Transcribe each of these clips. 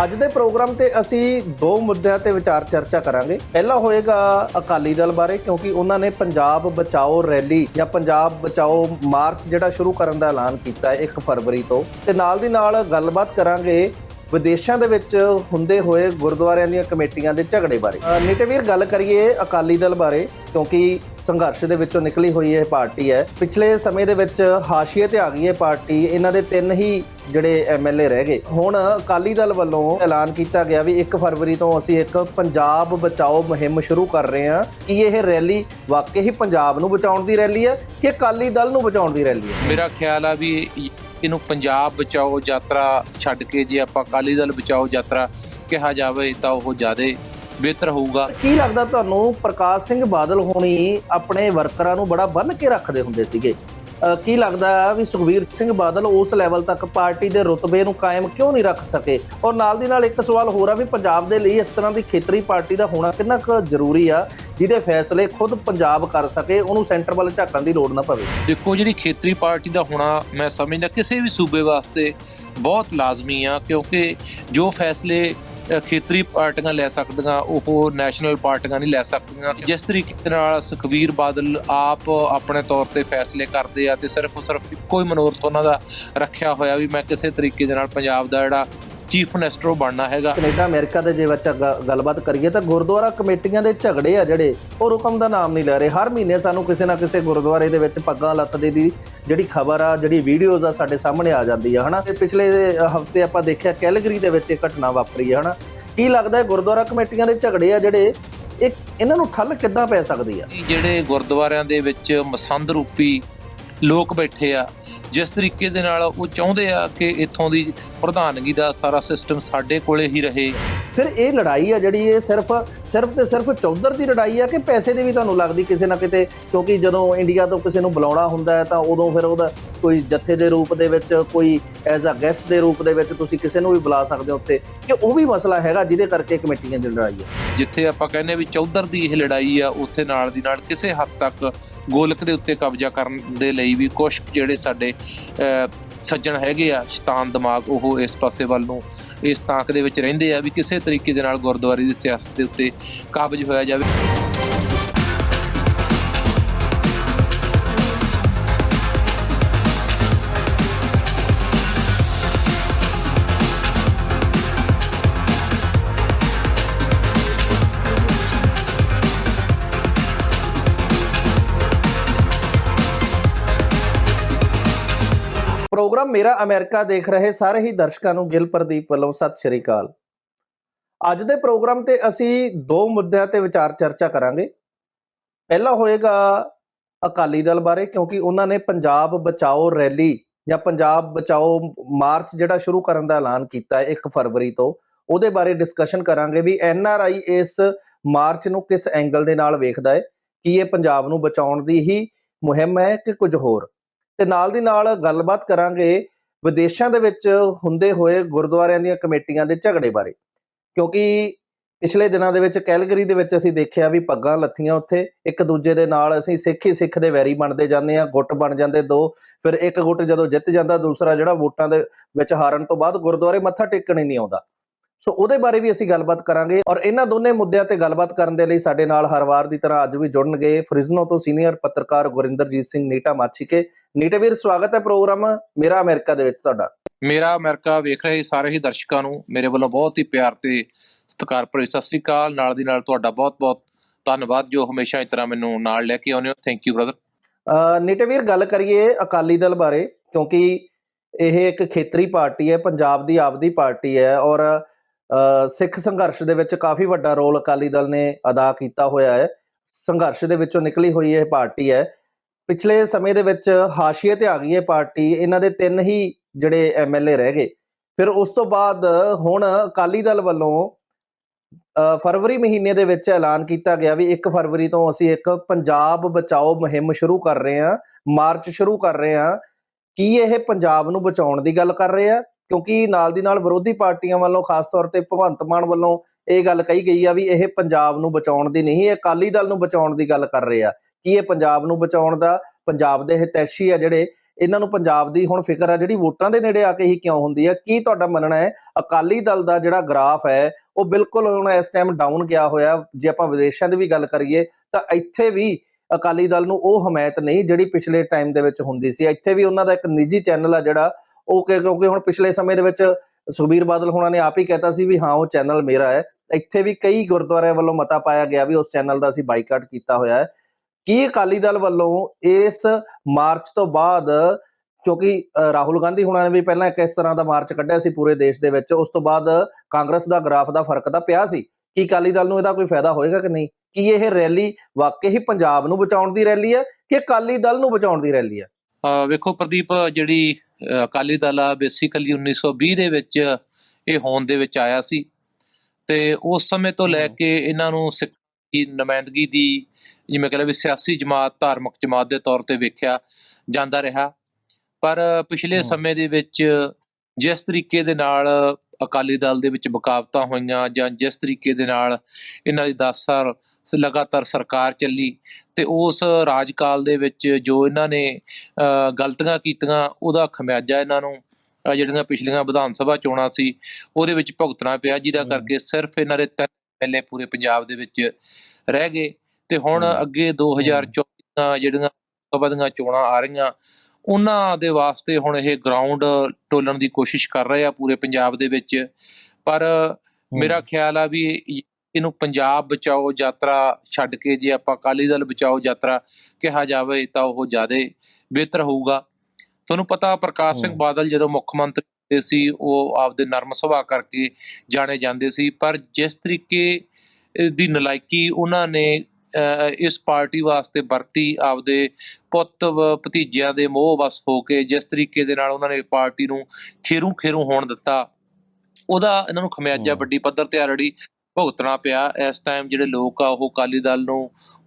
ਅੱਜ ਦੇ ਪ੍ਰੋਗਰਾਮ ਤੇ ਅਸੀਂ ਦੋ ਮੁੱਦਿਆਂ ਤੇ ਵਿਚਾਰ ਚਰਚਾ ਕਰਾਂਗੇ। ਪਹਿਲਾ ਹੋਏਗਾ ਅਕਾਲੀ ਦਲ ਬਾਰੇ, ਕਿਉਂਕਿ ਉਹਨਾਂ ਨੇ ਪੰਜਾਬ ਬਚਾਓ ਰੈਲੀ ਜਾਂ ਪੰਜਾਬ ਬਚਾਓ ਮਾਰਚ ਜਿਹੜਾ ਸ਼ੁਰੂ ਕਰਨ ਦਾ ਐਲਾਨ ਕੀਤਾ ਹੈ 1 ਫਰਵਰੀ ਤੋਂ। ਤੇ ਨਾਲ ਦੀ ਨਾਲ ਗੱਲਬਾਤ ਕਰਾਂਗੇ ਵਿਦੇਸ਼ਾਂ ਦੇ ਵਿੱਚ ਹੁੰਦੇ ਹੋਏ ਗੁਰਦੁਆਰਿਆਂ ਦੀਆਂ ਕਮੇਟੀਆਂ ਦੇ ਝਗੜੇ ਬਾਰੇ। ਨਿਟਵੀਰ ਗੱਲ ਕਰੀਏ ਅਕਾਲੀ ਦਲ ਬਾਰੇ, ਕਿਉਂਕਿ ਸੰਘਰਸ਼ ਦੇ ਵਿੱਚੋਂ ਨਿਕਲੀ ਹੋਈ ਇਹ ਪਾਰਟੀ ਹੈ। ਪਿਛਲੇ ਸਮੇਂ ਦੇ ਵਿੱਚ ਹਾਸ਼ੀਏ ਤੇ ਆ ਗਈ ਇਹ ਪਾਰਟੀ, ਇਹਨਾਂ ਦੇ ਤਿੰਨ ਹੀ ਜਿਹੜੇ ਐਮਐਲਏ ਰਹਿ ਗਏ। ਹੁਣ ਅਕਾਲੀ ਦਲ ਵੱਲੋਂ ਐਲਾਨ ਕੀਤਾ ਗਿਆ ਵੀ 1 ਫਰਵਰੀ ਤੋਂ ਅਸੀਂ ਇੱਕ ਪੰਜਾਬ ਬਚਾਓ ਮੁਹਿੰਮ ਸ਼ੁਰੂ ਕਰ ਰਹੇ ਹਾਂ। ਕਿ ਇਹ ਰੈਲੀ ਵਾਕਈ ਹੀ ਪੰਜਾਬ ਨੂੰ ਬਚਾਉਣ ਦੀ ਰੈਲੀ ਹੈ ਕਿ ਅਕਾਲੀ ਦਲ ਨੂੰ ਬਚਾਉਣ ਦੀ ਰੈਲੀ ਹੈ? ਮੇਰਾ ਖਿਆਲ ਆ ਵੀ ਇਹਨੂੰ ਪੰਜਾਬ ਬਚਾਓ ਯਾਤਰਾ ਛੱਡ ਕੇ ਜੇ ਆਪਾਂ ਅਕਾਲੀ ਦਲ ਬਚਾਓ ਯਾਤਰਾ ਕਿਹਾ ਜਾਵੇ ਤਾਂ ਉਹ ਜ਼ਿਆਦਾ ਬਿਹਤਰ ਹੋਊਗਾ। ਕੀ ਲੱਗਦਾ ਤੁਹਾਨੂੰ ਪ੍ਰਕਾਸ਼ ਸਿੰਘ ਬਾਦਲ ਹੋਣੀ ਆਪਣੇ ਵਰਕਰਾਂ ਨੂੰ ਬੜਾ ਬੰਨ ਕੇ ਰੱਖਦੇ ਹੁੰਦੇ ਸੀਗੇ? ਕੀ ਲੱਗਦਾ ਹੈ ਵੀ ਸੁਖਵੀਰ ਸਿੰਘ ਬਾਦਲ ਉਸ ਲੈਵਲ ਤੱਕ ਪਾਰਟੀ ਦੇ ਰੁਤਬੇ ਨੂੰ ਕਾਇਮ ਕਿਉਂ ਨਹੀਂ ਰੱਖ ਸਕੇ? ਔਰ ਨਾਲ ਦੀ ਨਾਲ ਇੱਕ ਸਵਾਲ ਹੋਰ ਆ ਵੀ ਪੰਜਾਬ ਦੇ ਲਈ ਇਸ ਤਰ੍ਹਾਂ ਦੀ ਖੇਤਰੀ ਪਾਰਟੀ ਦਾ ਹੋਣਾ ਕਿੰਨਾ ਕੁ ਜ਼ਰੂਰੀ ਆ, ਜਿਹਦੇ ਫੈਸਲੇ ਖੁਦ ਪੰਜਾਬ ਕਰ ਸਕੇ, ਉਹਨੂੰ ਸੈਂਟਰ ਵੱਲ ਝਾਕਣ ਦੀ ਲੋੜ ਨਾ ਪਵੇ? ਦੇਖੋ, ਜਿਹੜੀ ਖੇਤਰੀ ਪਾਰਟੀ ਦਾ ਹੋਣਾ ਮੈਂ ਸਮਝਦਾ ਕਿਸੇ ਵੀ ਸੂਬੇ ਵਾਸਤੇ ਬਹੁਤ ਲਾਜ਼ਮੀ ਆ, ਕਿਉਂਕਿ ਜੋ ਫੈਸਲੇ ਖੇਤਰੀ ਪਾਰਟੀਆਂ ਲੈ ਸਕਦੀਆਂ, ਉਹ ਨੈਸ਼ਨਲ ਪਾਰਟੀਆਂ ਨਹੀਂ ਲੈ ਸਕਦੀਆਂ। ਜਿਸ ਤਰੀਕੇ ਦੇ ਨਾਲ ਸੁਖਬੀਰ ਬਾਦਲ ਆਪ ਆਪਣੇ ਤੌਰ ਤੇ ਫੈਸਲੇ ਕਰਦੇ ਆ ਤੇ ਸਿਰਫ ਸਿਰਫ ਇੱਕੋ ਹੀ ਮਨੋਰਥ ਉਹਨਾਂ ਦਾ ਰੱਖਿਆ ਹੋਇਆ ਵੀ ਮੈਂ ਕਿਸੇ ਤਰੀਕੇ ਦੇ ਨਾਲ ਪੰਜਾਬ ਦਾ ਜਿਹੜਾ ਚੀਫ ਮਿਨਿਸਟਰ ਬਣਨਾ ਹੈਗਾ। ਕੈਨੇਡਾ ਅਮਰੀਕਾ ਦੇ ਜੇ ਗ- ਗੱਲਬਾਤ ਕਰੀਏ ਤਾਂ ਗੁਰਦੁਆਰਾ ਕਮੇਟੀਆਂ ਦੇ ਝਗੜੇ ਆ ਜਿਹੜੇ ਉਹ ਰੁਕਮ ਦਾ ਨਾਮ ਨਹੀਂ ਲੈ ਰਹੇ। ਹਰ ਮਹੀਨੇ ਸਾਨੂੰ ਕਿਸੇ ਨਾ ਕਿਸੇ ਗੁਰਦੁਆਰੇ ਦੇ ਵਿੱਚ ਪੱਗਾਂ ਲੱਥਦੇ ਦੀ ਜਿਹੜੀ ਖਬਰ ਆ ਜਿਹੜੀ ਵੀਡੀਓਜ਼ ਆ ਸਾਡੇ ਸਾਹਮਣੇ ਆ ਜਾਂਦੀ ਆ ਹਨਾ? ਤੇ ਪਿਛਲੇ ਹਫ਼ਤੇ ਆਪਾਂ ਦੇਖਿਆ ਕੈਲਗਰੀ ਦੇ ਵਿੱਚ ਇਹ ਘਟਨਾ ਵਾਪਰੀ ਆ ਹਨਾ? ਕੀ ਲੱਗਦਾ ਹੈ ਗੁਰਦੁਆਰਾ ਕਮੇਟੀਆਂ ਦੇ ਝਗੜੇ ਆ ਜਿਹੜੇ ਇਹ ਇਹਨਾਂ ਨੂੰ ਠੱਲ ਕਿੱਦਾਂ ਪੈ ਸਕਦੀ ਆ? ਜਿਹੜੇ ਗੁਰਦੁਆਰਿਆਂ ਦੇ ਵਿੱਚ ਮਸੰਦ ਰੂਪੀ ਲੋਕ ਬੈਠੇ ਆ ਜਿਸ ਤਰੀਕੇ ਦੇ ਨਾਲ ਉਹ ਚਾਹੁੰਦੇ ਆ ਕਿ ਇੱਥੋਂ ਦੀ ਪ੍ਰਧਾਨਗੀ ਦਾ ਸਾਰਾ ਸਿਸਟਮ ਸਾਡੇ ਕੋਲੇ ਹੀ ਰਹੇ। ਫਿਰ ਇਹ ਲੜਾਈ ਆ ਜਿਹੜੀ ਇਹ ਸਿਰਫ ਸਿਰਫ ਤੇ ਸਿਰਫ ਚੌਧਰ ਦੀ ਲੜਾਈ ਆ ਕਿ ਪੈਸੇ ਦੀ ਵੀ ਤੁਹਾਨੂੰ ਲੱਗਦੀ ਕਿਸੇ ਨਾ ਕਿਤੇ? ਕਿਉਂਕਿ ਜਦੋਂ ਇੰਡੀਆ ਤੋਂ ਕਿਸੇ ਨੂੰ ਬੁਲਾਉਣਾ ਹੁੰਦਾ ਹੈ ਤਾਂ ਉਦੋਂ ਫਿਰ ਉਹਦਾ ਕੋਈ ਜੱਥੇ ਦੇ ਰੂਪ ਦੇ ਵਿੱਚ ਕੋਈ ਐਜ਼ ਅ ਗੈਸਟ ਦੇ ਰੂਪ ਦੇ ਵਿੱਚ ਤੁਸੀਂ ਕਿਸੇ ਨੂੰ ਵੀ ਬੁਲਾ ਸਕਦੇ ਹੋ ਉੱਤੇ ਕਿ ਉਹ ਵੀ ਮਸਲਾ ਹੈਗਾ ਜਿਹਦੇ ਕਰਕੇ ਕਮੇਟੀਆਂ ਦੀ ਲੜਾਈ ਹੈ ਜਿੱਥੇ ਆਪਾਂ ਕਹਿੰਦੇ ਵੀ ਚੌਧਰ ਦੀ ਇਹ ਲੜਾਈ ਆ ਉੱਥੇ ਨਾਲ ਦੀ ਨਾਲ ਕਿਸੇ ਹੱਦ ਤੱਕ ਗੋਲਕ ਦੇ ਉੱਤੇ ਕਬਜ਼ਾ ਕਰਨ ਦੇ ਲਈ ਵੀ ਕੁਝ ਜਿਹੜੇ ਸਾਡੇ ਸੱਜਣ ਹੈਗੇ ਆ, ਸ਼ੈਤਾਨ ਦਿਮਾਗ ਉਹ ਇਸ ਪਾਸੇ ਵੱਲ ਨੂੰ ਇਸ ਤਾਂਕ ਦੇ ਵਿੱਚ ਰਹਿੰਦੇ ਆ ਵੀ ਕਿਸੇ ਤਰੀਕੇ ਦੇ ਨਾਲ ਗੁਰਦੁਆਰੇ ਦੀ ਸਿਆਸਤ ਦੇ ਉੱਤੇ ਕਾਬਜ ਹੋਇਆ ਜਾਵੇ। ਮੇਰਾ ਅਮਰੀਕਾ ਦੇਖ ਰਹੇ ਸਾਰੇ ਹੀ ਦਰਸ਼ਕਾਂ ਨੂੰ ਗਿਲ ਪ੍ਰਦੀਪ ਵੱਲੋਂ ਸਤਿ ਸ਼੍ਰੀ ਅਕਾਲ। ਅੱਜ ਦੇ ਪ੍ਰੋਗਰਾਮ ਤੇ ਅਸੀਂ ਦੋ ਮੁੱਦਿਆਂ ਤੇ ਵਿਚਾਰ ਚਰਚਾ ਕਰਾਂਗੇ। ਪਹਿਲਾ ਹੋਏਗਾ ਅਕਾਲੀ ਦਲ ਬਾਰੇ, ਕਿਉਂਕਿ ਉਹਨਾਂ ਨੇ ਪੰਜਾਬ ਬਚਾਓ ਰੈਲੀ ਜਾਂ ਪੰਜਾਬ ਬਚਾਓ ਮਾਰਚ ਜਿਹੜਾ ਸ਼ੁਰੂ ਕਰਨ ਦਾ ਐਲਾਨ ਕੀਤਾ ਹੈ 1 ਫਰਵਰੀ ਤੋਂ, ਉਹਦੇ ਬਾਰੇ ਡਿਸਕਸ਼ਨ ਕਰਾਂਗੇ ਵੀ ਐਨ ਆਰ ਆਈ ਇਸ ਮਾਰਚ ਨੂੰ ਕਿਸ ਐਂਗਲ ਦੇ ਨਾਲ ਵੇਖਦਾ ਹੈ, ਕੀ ਇਹ ਪੰਜਾਬ ਨੂੰ ਬਚਾਉਣ ਦੀ ਹੀ ਮੁਹਿੰਮ ਹੈ ਕਿ ਕੁਝ ਹੋਰ? ਤੇ ਨਾਲ ਦੀ ਨਾਲ ਗੱਲਬਾਤ ਕਰਾਂਗੇ ਵਿਦੇਸ਼ਾਂ ਦੇ ਵਿੱਚ ਹੁੰਦੇ ਹੋਏ ਗੁਰਦੁਆਰਿਆਂ ਦੀਆਂ ਕਮੇਟੀਆਂ ਦੇ ਝਗੜੇ ਬਾਰੇ। ਕਿਉਂਕਿ ਪਿਛਲੇ ਦਿਨਾਂ ਦੇ ਵਿੱਚ ਕੈਲਗਰੀ ਦੇ ਵਿੱਚ ਅਸੀਂ ਦੇਖਿਆ ਵੀ ਪੱਗਾਂ ਲੱਥੀਆਂ ਉੱਥੇ। ਇੱਕ ਦੂਜੇ ਦੇ ਨਾਲ ਅਸੀਂ ਸਿੱਖ ਹੀ ਸਿੱਖ ਦੇ ਵੈਰੀ ਬਣਦੇ ਜਾਂਦੇ ਆ ਗੁੱਟ ਬਣ ਜਾਂਦੇ ਦੋ, ਫਿਰ ਇੱਕ ਗੁੱਟ ਜਦੋਂ ਜਿੱਤ ਜਾਂਦਾ, ਦੂਸਰਾ ਜਿਹੜਾ ਵੋਟਾਂ ਦੇ ਵਿੱਚ ਹਾਰਨ ਤੋਂ ਬਾਅਦ ਗੁਰਦੁਆਰੇ ਮੱਥਾ ਟੇਕਣ ਹੀ ਨਹੀਂ ਆਉਂਦਾ। ਸੋ ਉਹਦੇ ਬਾਰੇ ਵੀ ਅਸੀਂ ਗੱਲਬਾਤ ਕਰਾਂਗੇ ਔਰ ਇਹਨਾਂ ਦੋਨੇ ਮੁੱਦਿਆਂ ਤੇ ਗੱਲਬਾਤ ਕਰਨ ਦੇ ਲਈ ਸਾਡੇ ਨਾਲ ਹਰ ਵਾਰ ਦੀ ਤਰ੍ਹਾਂ ਅੱਜ ਵੀ ਜੁੜਨਗੇ। ਫ੍ਰਿਜ਼ਨੋ ਤੋਂ ਸੀਨੀਅਰ ਪੱਤਰਕਾਰ ਗੁਰਿੰਦਰਜੀਤ ਸਿੰਘ ਨੀਟਾ ਮਾਛੀਕੇ। ਨੀਟੇ ਵੀਰ ਸਵਾਗਤ ਹੈ ਪ੍ਰੋਗਰਾਮ ਮੇਰਾ ਅਮਰੀਕਾ ਦੇ ਵਿੱਚ ਤੁਹਾਡਾ। ਮੇਰਾ ਅਮਰੀਕਾ ਵੇਖ ਰਹੇ ਸਾਰੇ ਹੀ ਦਰਸ਼ਕਾਂ ਨੂੰ ਮੇਰੇ ਵੱਲੋਂ ਬਹੁਤ ਹੀ ਪਿਆਰ ਤੇ ਸਤਿਕਾਰ ਭਰੀ ਸਤਿ ਸ੍ਰੀ ਅਕਾਲ। ਨਾਲ ਦੀ ਨਾਲ ਤੁਹਾਡਾ ਬਹੁਤ-ਬਹੁਤ ਧੰਨਵਾਦ ਜੋ ਹਮੇਸ਼ਾ ਇਸ ਤਰ੍ਹਾਂ ਮੈਨੂੰ ਨਾਲ ਲੈ ਕੇ ਆਉਂਦੇ ਹੋ। ਥੈਂਕ ਯੂ ਬ੍ਰਦਰ ਨੀਟੇ ਵੀਰ ਗੱਲ ਕਰੀਏ ਅਕਾਲੀ ਦਲ ਬਾਰੇ ਕਿਉਂਕਿ ਇਹ ਇੱਕ ਖੇਤਰੀ ਪਾਰਟੀ ਹੈ ਪੰਜਾਬ ਦੀ ਆਪਦੀ ਪਾਰਟੀ ਹੈ ਔਰ ਸਿੱਖ ਸੰਘਰਸ਼ ਦੇ ਵਿੱਚ ਕਾਫੀ ਵੱਡਾ ਰੋਲ ਅਕਾਲੀ ਦਲ ਨੇ ਅਦਾ ਕੀਤਾ ਹੋਇਆ ਹੈ। ਸੰਘਰਸ਼ ਦੇ ਵਿੱਚੋਂ ਨਿਕਲੀ ਹੋਈ ਇਹ ਪਾਰਟੀ ਹੈ। ਪਿਛਲੇ ਸਮੇਂ ਦੇ ਵਿੱਚ ਹਾਸ਼ੀਏ ਤੇ ਆ ਗਈ ਇਹ ਪਾਰਟੀ। ਇਹਨਾਂ ਦੇ ਤਿੰਨ ਹੀ ਜਿਹੜੇ ਐਮਐਲਏ ਰਹਿ ਗਏ। ਫਿਰ ਉਸ ਤੋਂ ਬਾਅਦ ਹੁਣ ਅਕਾਲੀ ਦਲ ਵੱਲੋਂ ਫਰਵਰੀ ਮਹੀਨੇ ਦੇ ਵਿੱਚ ਐਲਾਨ ਕੀਤਾ ਗਿਆ ਵੀ 1 ਫਰਵਰੀ ਤੋਂ ਅਸੀਂ ਇੱਕ ਪੰਜਾਬ ਬਚਾਓ ਮੁਹਿੰਮ ਸ਼ੁਰੂ ਕਰ ਰਹੇ ਹਾਂ, ਮਾਰਚ ਸ਼ੁਰੂ ਕਰ ਰਹੇ ਹਾਂ। ਕੀ ਇਹ ਪੰਜਾਬ ਨੂੰ ਬਚਾਉਣ ਦੀ ਗੱਲ ਕਰ ਰਹੇ ਆ? ਕਿਉਂਕਿ ਨਾਲ ਦੀ ਨਾਲ ਵਿਰੋਧੀ ਪਾਰਟੀਆਂ ਵੱਲੋਂ ਖਾਸ ਤੌਰ ਤੇ ਭਗਵੰਤ ਮਾਨ ਵੱਲੋਂ ਇਹ ਗੱਲ ਕਹੀ ਗਈ ਆ ਵੀ ਇਹ ਪੰਜਾਬ ਨੂੰ ਬਚਾਉਣ ਦੀ ਨਹੀਂ, ਇਹ ਅਕਾਲੀ ਦਲ ਨੂੰ ਬਚਾਉਣ ਦੀ ਗੱਲ ਕਰ ਰਹੇ ਆ। ਕੀ ਇਹ ਪੰਜਾਬ ਨੂੰ ਬਚਾਉਣ ਦਾ, ਪੰਜਾਬ ਦੇ ਹਿਤੈਸ਼ੀ ਆ ਜਿਹੜੇ, ਇਹਨਾਂ ਨੂੰ ਪੰਜਾਬ ਦੀ ਹੁਣ ਫਿਕਰ ਆ ਜਿਹੜੀ ਵੋਟਾਂ ਦੇ ਨੇੜੇ ਆ ਕੇ ਹੀ ਕਿਉਂ ਹੁੰਦੀ ਹੈ ਕੀ ਤੁਹਾਡਾ ਮੰਨਣਾ ਹੈ? ਅਕਾਲੀ ਦਲ ਦਾ ਜਿਹੜਾ ਗ੍ਰਾਫ ਹੈ, ਉਹ ਬਿਲਕੁਲ ਹੁਣ ਇਸ ਟਾਈਮ ਡਾਊਨ ਗਿਆ ਹੋਇਆ। ਜੇ ਆਪਾਂ ਵਿਦੇਸ਼ਾਂ ਦੀ ਵੀ ਗੱਲ ਕਰੀਏ, ਤਾਂ ਇੱਥੇ ਵੀ ਅਕਾਲੀ ਦਲ ਨੂੰ ਉਹ ਹਮਾਇਤ ਨਹੀਂ ਜਿਹੜੀ ਪਿਛਲੇ ਟਾਈਮ ਦੇ ਵਿੱਚ ਹੁੰਦੀ ਸੀ। ਇੱਥੇ ਵੀ ਉਹਨਾਂ ਦਾ ਇੱਕ ਨਿੱਜੀ ਚੈਨਲ ਆ ਜਿਹੜਾ ਉਹ ਕਿ- ਕਿਉਂਕਿ ਹੁਣ ਪਿਛਲੇ ਸਮੇਂ ਦੇ ਵਿੱਚ ਸੁਖਬੀਰ ਬਾਦਲ ਹੋਣਾ ਨੇ ਆਪ ਹੀ ਕਹਿਤਾ ਸੀ ਵੀ ਹਾਂ, ਉਹ ਚੈਨਲ ਮੇਰਾ ਹੈ। ਇੱਥੇ ਵੀ ਕਈ ਗੁਰਦੁਆਰਿਆਂ ਵੱਲੋਂ ਮਤਾ ਪਾਇਆ ਗਿਆ ਵੀ ਉਸ ਚੈਨਲ ਦਾ ਅਸੀਂ ਬਾਈਕਾਟ ਕੀਤਾ ਹੋਇਆ ਹੈ। ਕੀ ਅਕਾਲੀ ਦਲ ਵੱਲੋਂ ਇਸ ਮਾਰਚ ਤੋਂ ਬਾਅਦ, ਕਿਉਂਕਿ ਰਾਹੁਲ ਗਾਂਧੀ ਹੁਣਾਂ ਨੇ ਵੀ ਪਹਿਲਾਂ ਇੱਕ ਇਸ ਤਰ੍ਹਾਂ ਦਾ ਮਾਰਚ ਕੱਢਿਆ ਸੀ ਪੂਰੇ ਦੇਸ਼ ਦੇ ਵਿੱਚ, ਉਸ ਤੋਂ ਬਾਅਦ ਕਾਂਗਰਸ ਦਾ ਗ੍ਰਾਫ ਦਾ ਫ਼ਰਕ ਤਾਂ ਪਿਆ ਸੀ। ਕੀ ਅਕਾਲੀ ਦਲ ਨੂੰ ਇਹਦਾ ਕੋਈ ਫਾਇਦਾ ਹੋਏਗਾ ਕਿ ਨਹੀਂ? ਕੀ ਇਹ ਰੈਲੀ ਵਾਕਈ ਹੀ ਪੰਜਾਬ ਨੂੰ ਬਚਾਉਣ ਦੀ ਰੈਲੀ ਹੈ ਕਿ ਅਕਾਲੀ ਦਲ ਨੂੰ ਬਚਾਉਣ ਦੀ ਰੈਲੀ ਹੈ? ਵੇਖੋ ਪ੍ਰਦੀਪ ਜਿਹੜੀ ਅਕਾਲੀ ਦਲ ਆ ਬੇਸਿਕਲੀ 1920 ਦੇ ਵਿੱਚ ਇਹ ਹੋਂਦ ਦੇ ਵਿੱਚ ਆਇਆ ਸੀ ਤੇ ਉਸ ਸਮੇਂ ਤੋਂ ਲੈ। ਕੇ ਇਹਨਾਂ ਨੂੰ ਸਿੱਖ ਦੀ ਨੁਮਾਇੰਦਗੀ ਦੀ ਜਿਵੇਂ ਕਹਿੰਦੇ ਵੀ ਸਿਆਸੀ ਜਮਾਤ ਧਾਰਮਿਕ ਜਮਾਤ ਦੇ ਤੌਰ ਤੇ ਵੇਖਿਆ ਜਾਂਦਾ ਰਿਹਾ ਪਰ ਪਿਛਲੇ। ਸਮੇਂ ਦੇ ਵਿੱਚ ਜਿਸ ਤਰੀਕੇ ਦੇ ਨਾਲ ਅਕਾਲੀ ਦਲ ਦੇ ਵਿੱਚ ਬਕਾਵਤਾਂ ਹੋਈਆਂ ਜਾਂ ਜਿਸ ਤਰੀਕੇ ਦੇ ਨਾਲ ਇਹਨਾਂ ਦੀ 10 ਸਾਲ ਲਗਾਤਾਰ ਸਰਕਾਰ ਚੱਲੀ ਤੇ ਉਸ ਰਾਜਕਾਲ ਦੇ ਵਿੱਚ ਜੋ ਇਹਨਾਂ ਨੇ ਗਲਤੀਆਂ ਕੀਤੀਆਂ ਉਹਦਾ ਖਮਿਆਜਾ ਇਹਨਾਂ ਨੂੰ ਜਿਹੜੀਆਂ ਪਿਛਲੀਆਂ ਵਿਧਾਨ ਸਭਾ ਚੋਣਾਂ ਸੀ ਉਹਦੇ ਵਿੱਚ ਭੁਗਤਣਾ ਪਿਆ ਜਿਹਦਾ। ਕਰਕੇ ਸਿਰਫ ਇਹਨਾਂ ਦੇ ਤਿੰਨ ਪਹਿਲੇ ਪੂਰੇ ਪੰਜਾਬ ਦੇ ਵਿੱਚ ਰਹਿ ਗਏ ਤੇ ਹੁਣ। ਅੱਗੇ 2024 ਦੀਆਂ ਜਿਹੜੀਆਂ ਸਭਾ ਦੀਆਂ ਚੋਣਾਂ ਆ ਰਹੀਆਂ ਉਹਨਾਂ ਦੇ ਵਾਸਤੇ ਹੁਣ ਇਹ ਗਰਾਊਂਡ ਟੋਲਣ ਦੀ ਕੋਸ਼ਿਸ਼ ਕਰ ਰਹੇ ਆ ਪੂਰੇ ਪੰਜਾਬ ਦੇ ਵਿੱਚ ਪਰ ਮੇਰਾ ਖਿਆਲ ਆ ਵੀ ਇਹਨੂੰ ਪੰਜਾਬ ਬਚਾਓ ਯਾਤਰਾ ਛੱਡ ਕੇ ਜੇ ਆਪਾਂ ਅਕਾਲੀ ਦਲ ਬਚਾਓ ਯਾਤਰਾ ਕਿਹਾ ਜਾਵੇ ਤਾਂ ਉਹ ਜ਼ਿਆਦਾ ਬਿਹਤਰ ਹੋਊਗਾ ਤੁਹਾਨੂੰ ਪਤਾ ਪ੍ਰਕਾਸ਼ ਸਿੰਘ। ਬਾਦਲ ਜਦੋਂ ਮੁੱਖ ਮੰਤਰੀ ਸੀ ਉਹ ਆਪਦੇ ਨਰਮ ਸੁਭਾਅ ਕਰਕੇ ਜਾਣੇ ਜਾਂਦੇ ਸੀ ਪਰ ਜਿਸ ਤਰੀਕੇ ਦੀ ਨਲਾਇਕੀ ਉਹਨਾਂ ਨੇ ਇਸ ਪਾਰਟੀ ਵਾਸਤੇ ਵਰਤੀ ਆਪਦੇ ਪੁੱਤ ਭਤੀਜਿਆਂ ਦੇ ਮੋਹ ਵਸ ਹੋ ਕੇ ਜਿਸ ਤਰੀਕੇ ਦੇ ਨਾਲ ਉਹਨਾਂ ਨੇ ਪਾਰਟੀ ਨੂੰ ਖੇਰੂ ਖੇਰੂ ਹੋਣ ਦਿੱਤਾ ਉਹਦਾ ਇਹਨਾਂ ਨੂੰ ਖਮਿਆਜਾ। ਵੱਡੀ ਪੱਧਰ ਤੇ ਆਲਰੇਡੀ ਭੁਗਤਣਾ ਪਿਆ ਇਸ ਟਾਈਮ ਜਿਹੜੇ ਲੋਕ ਆ ਉਹ ਅਕਾਲੀ ਦਲ ਨੂੰ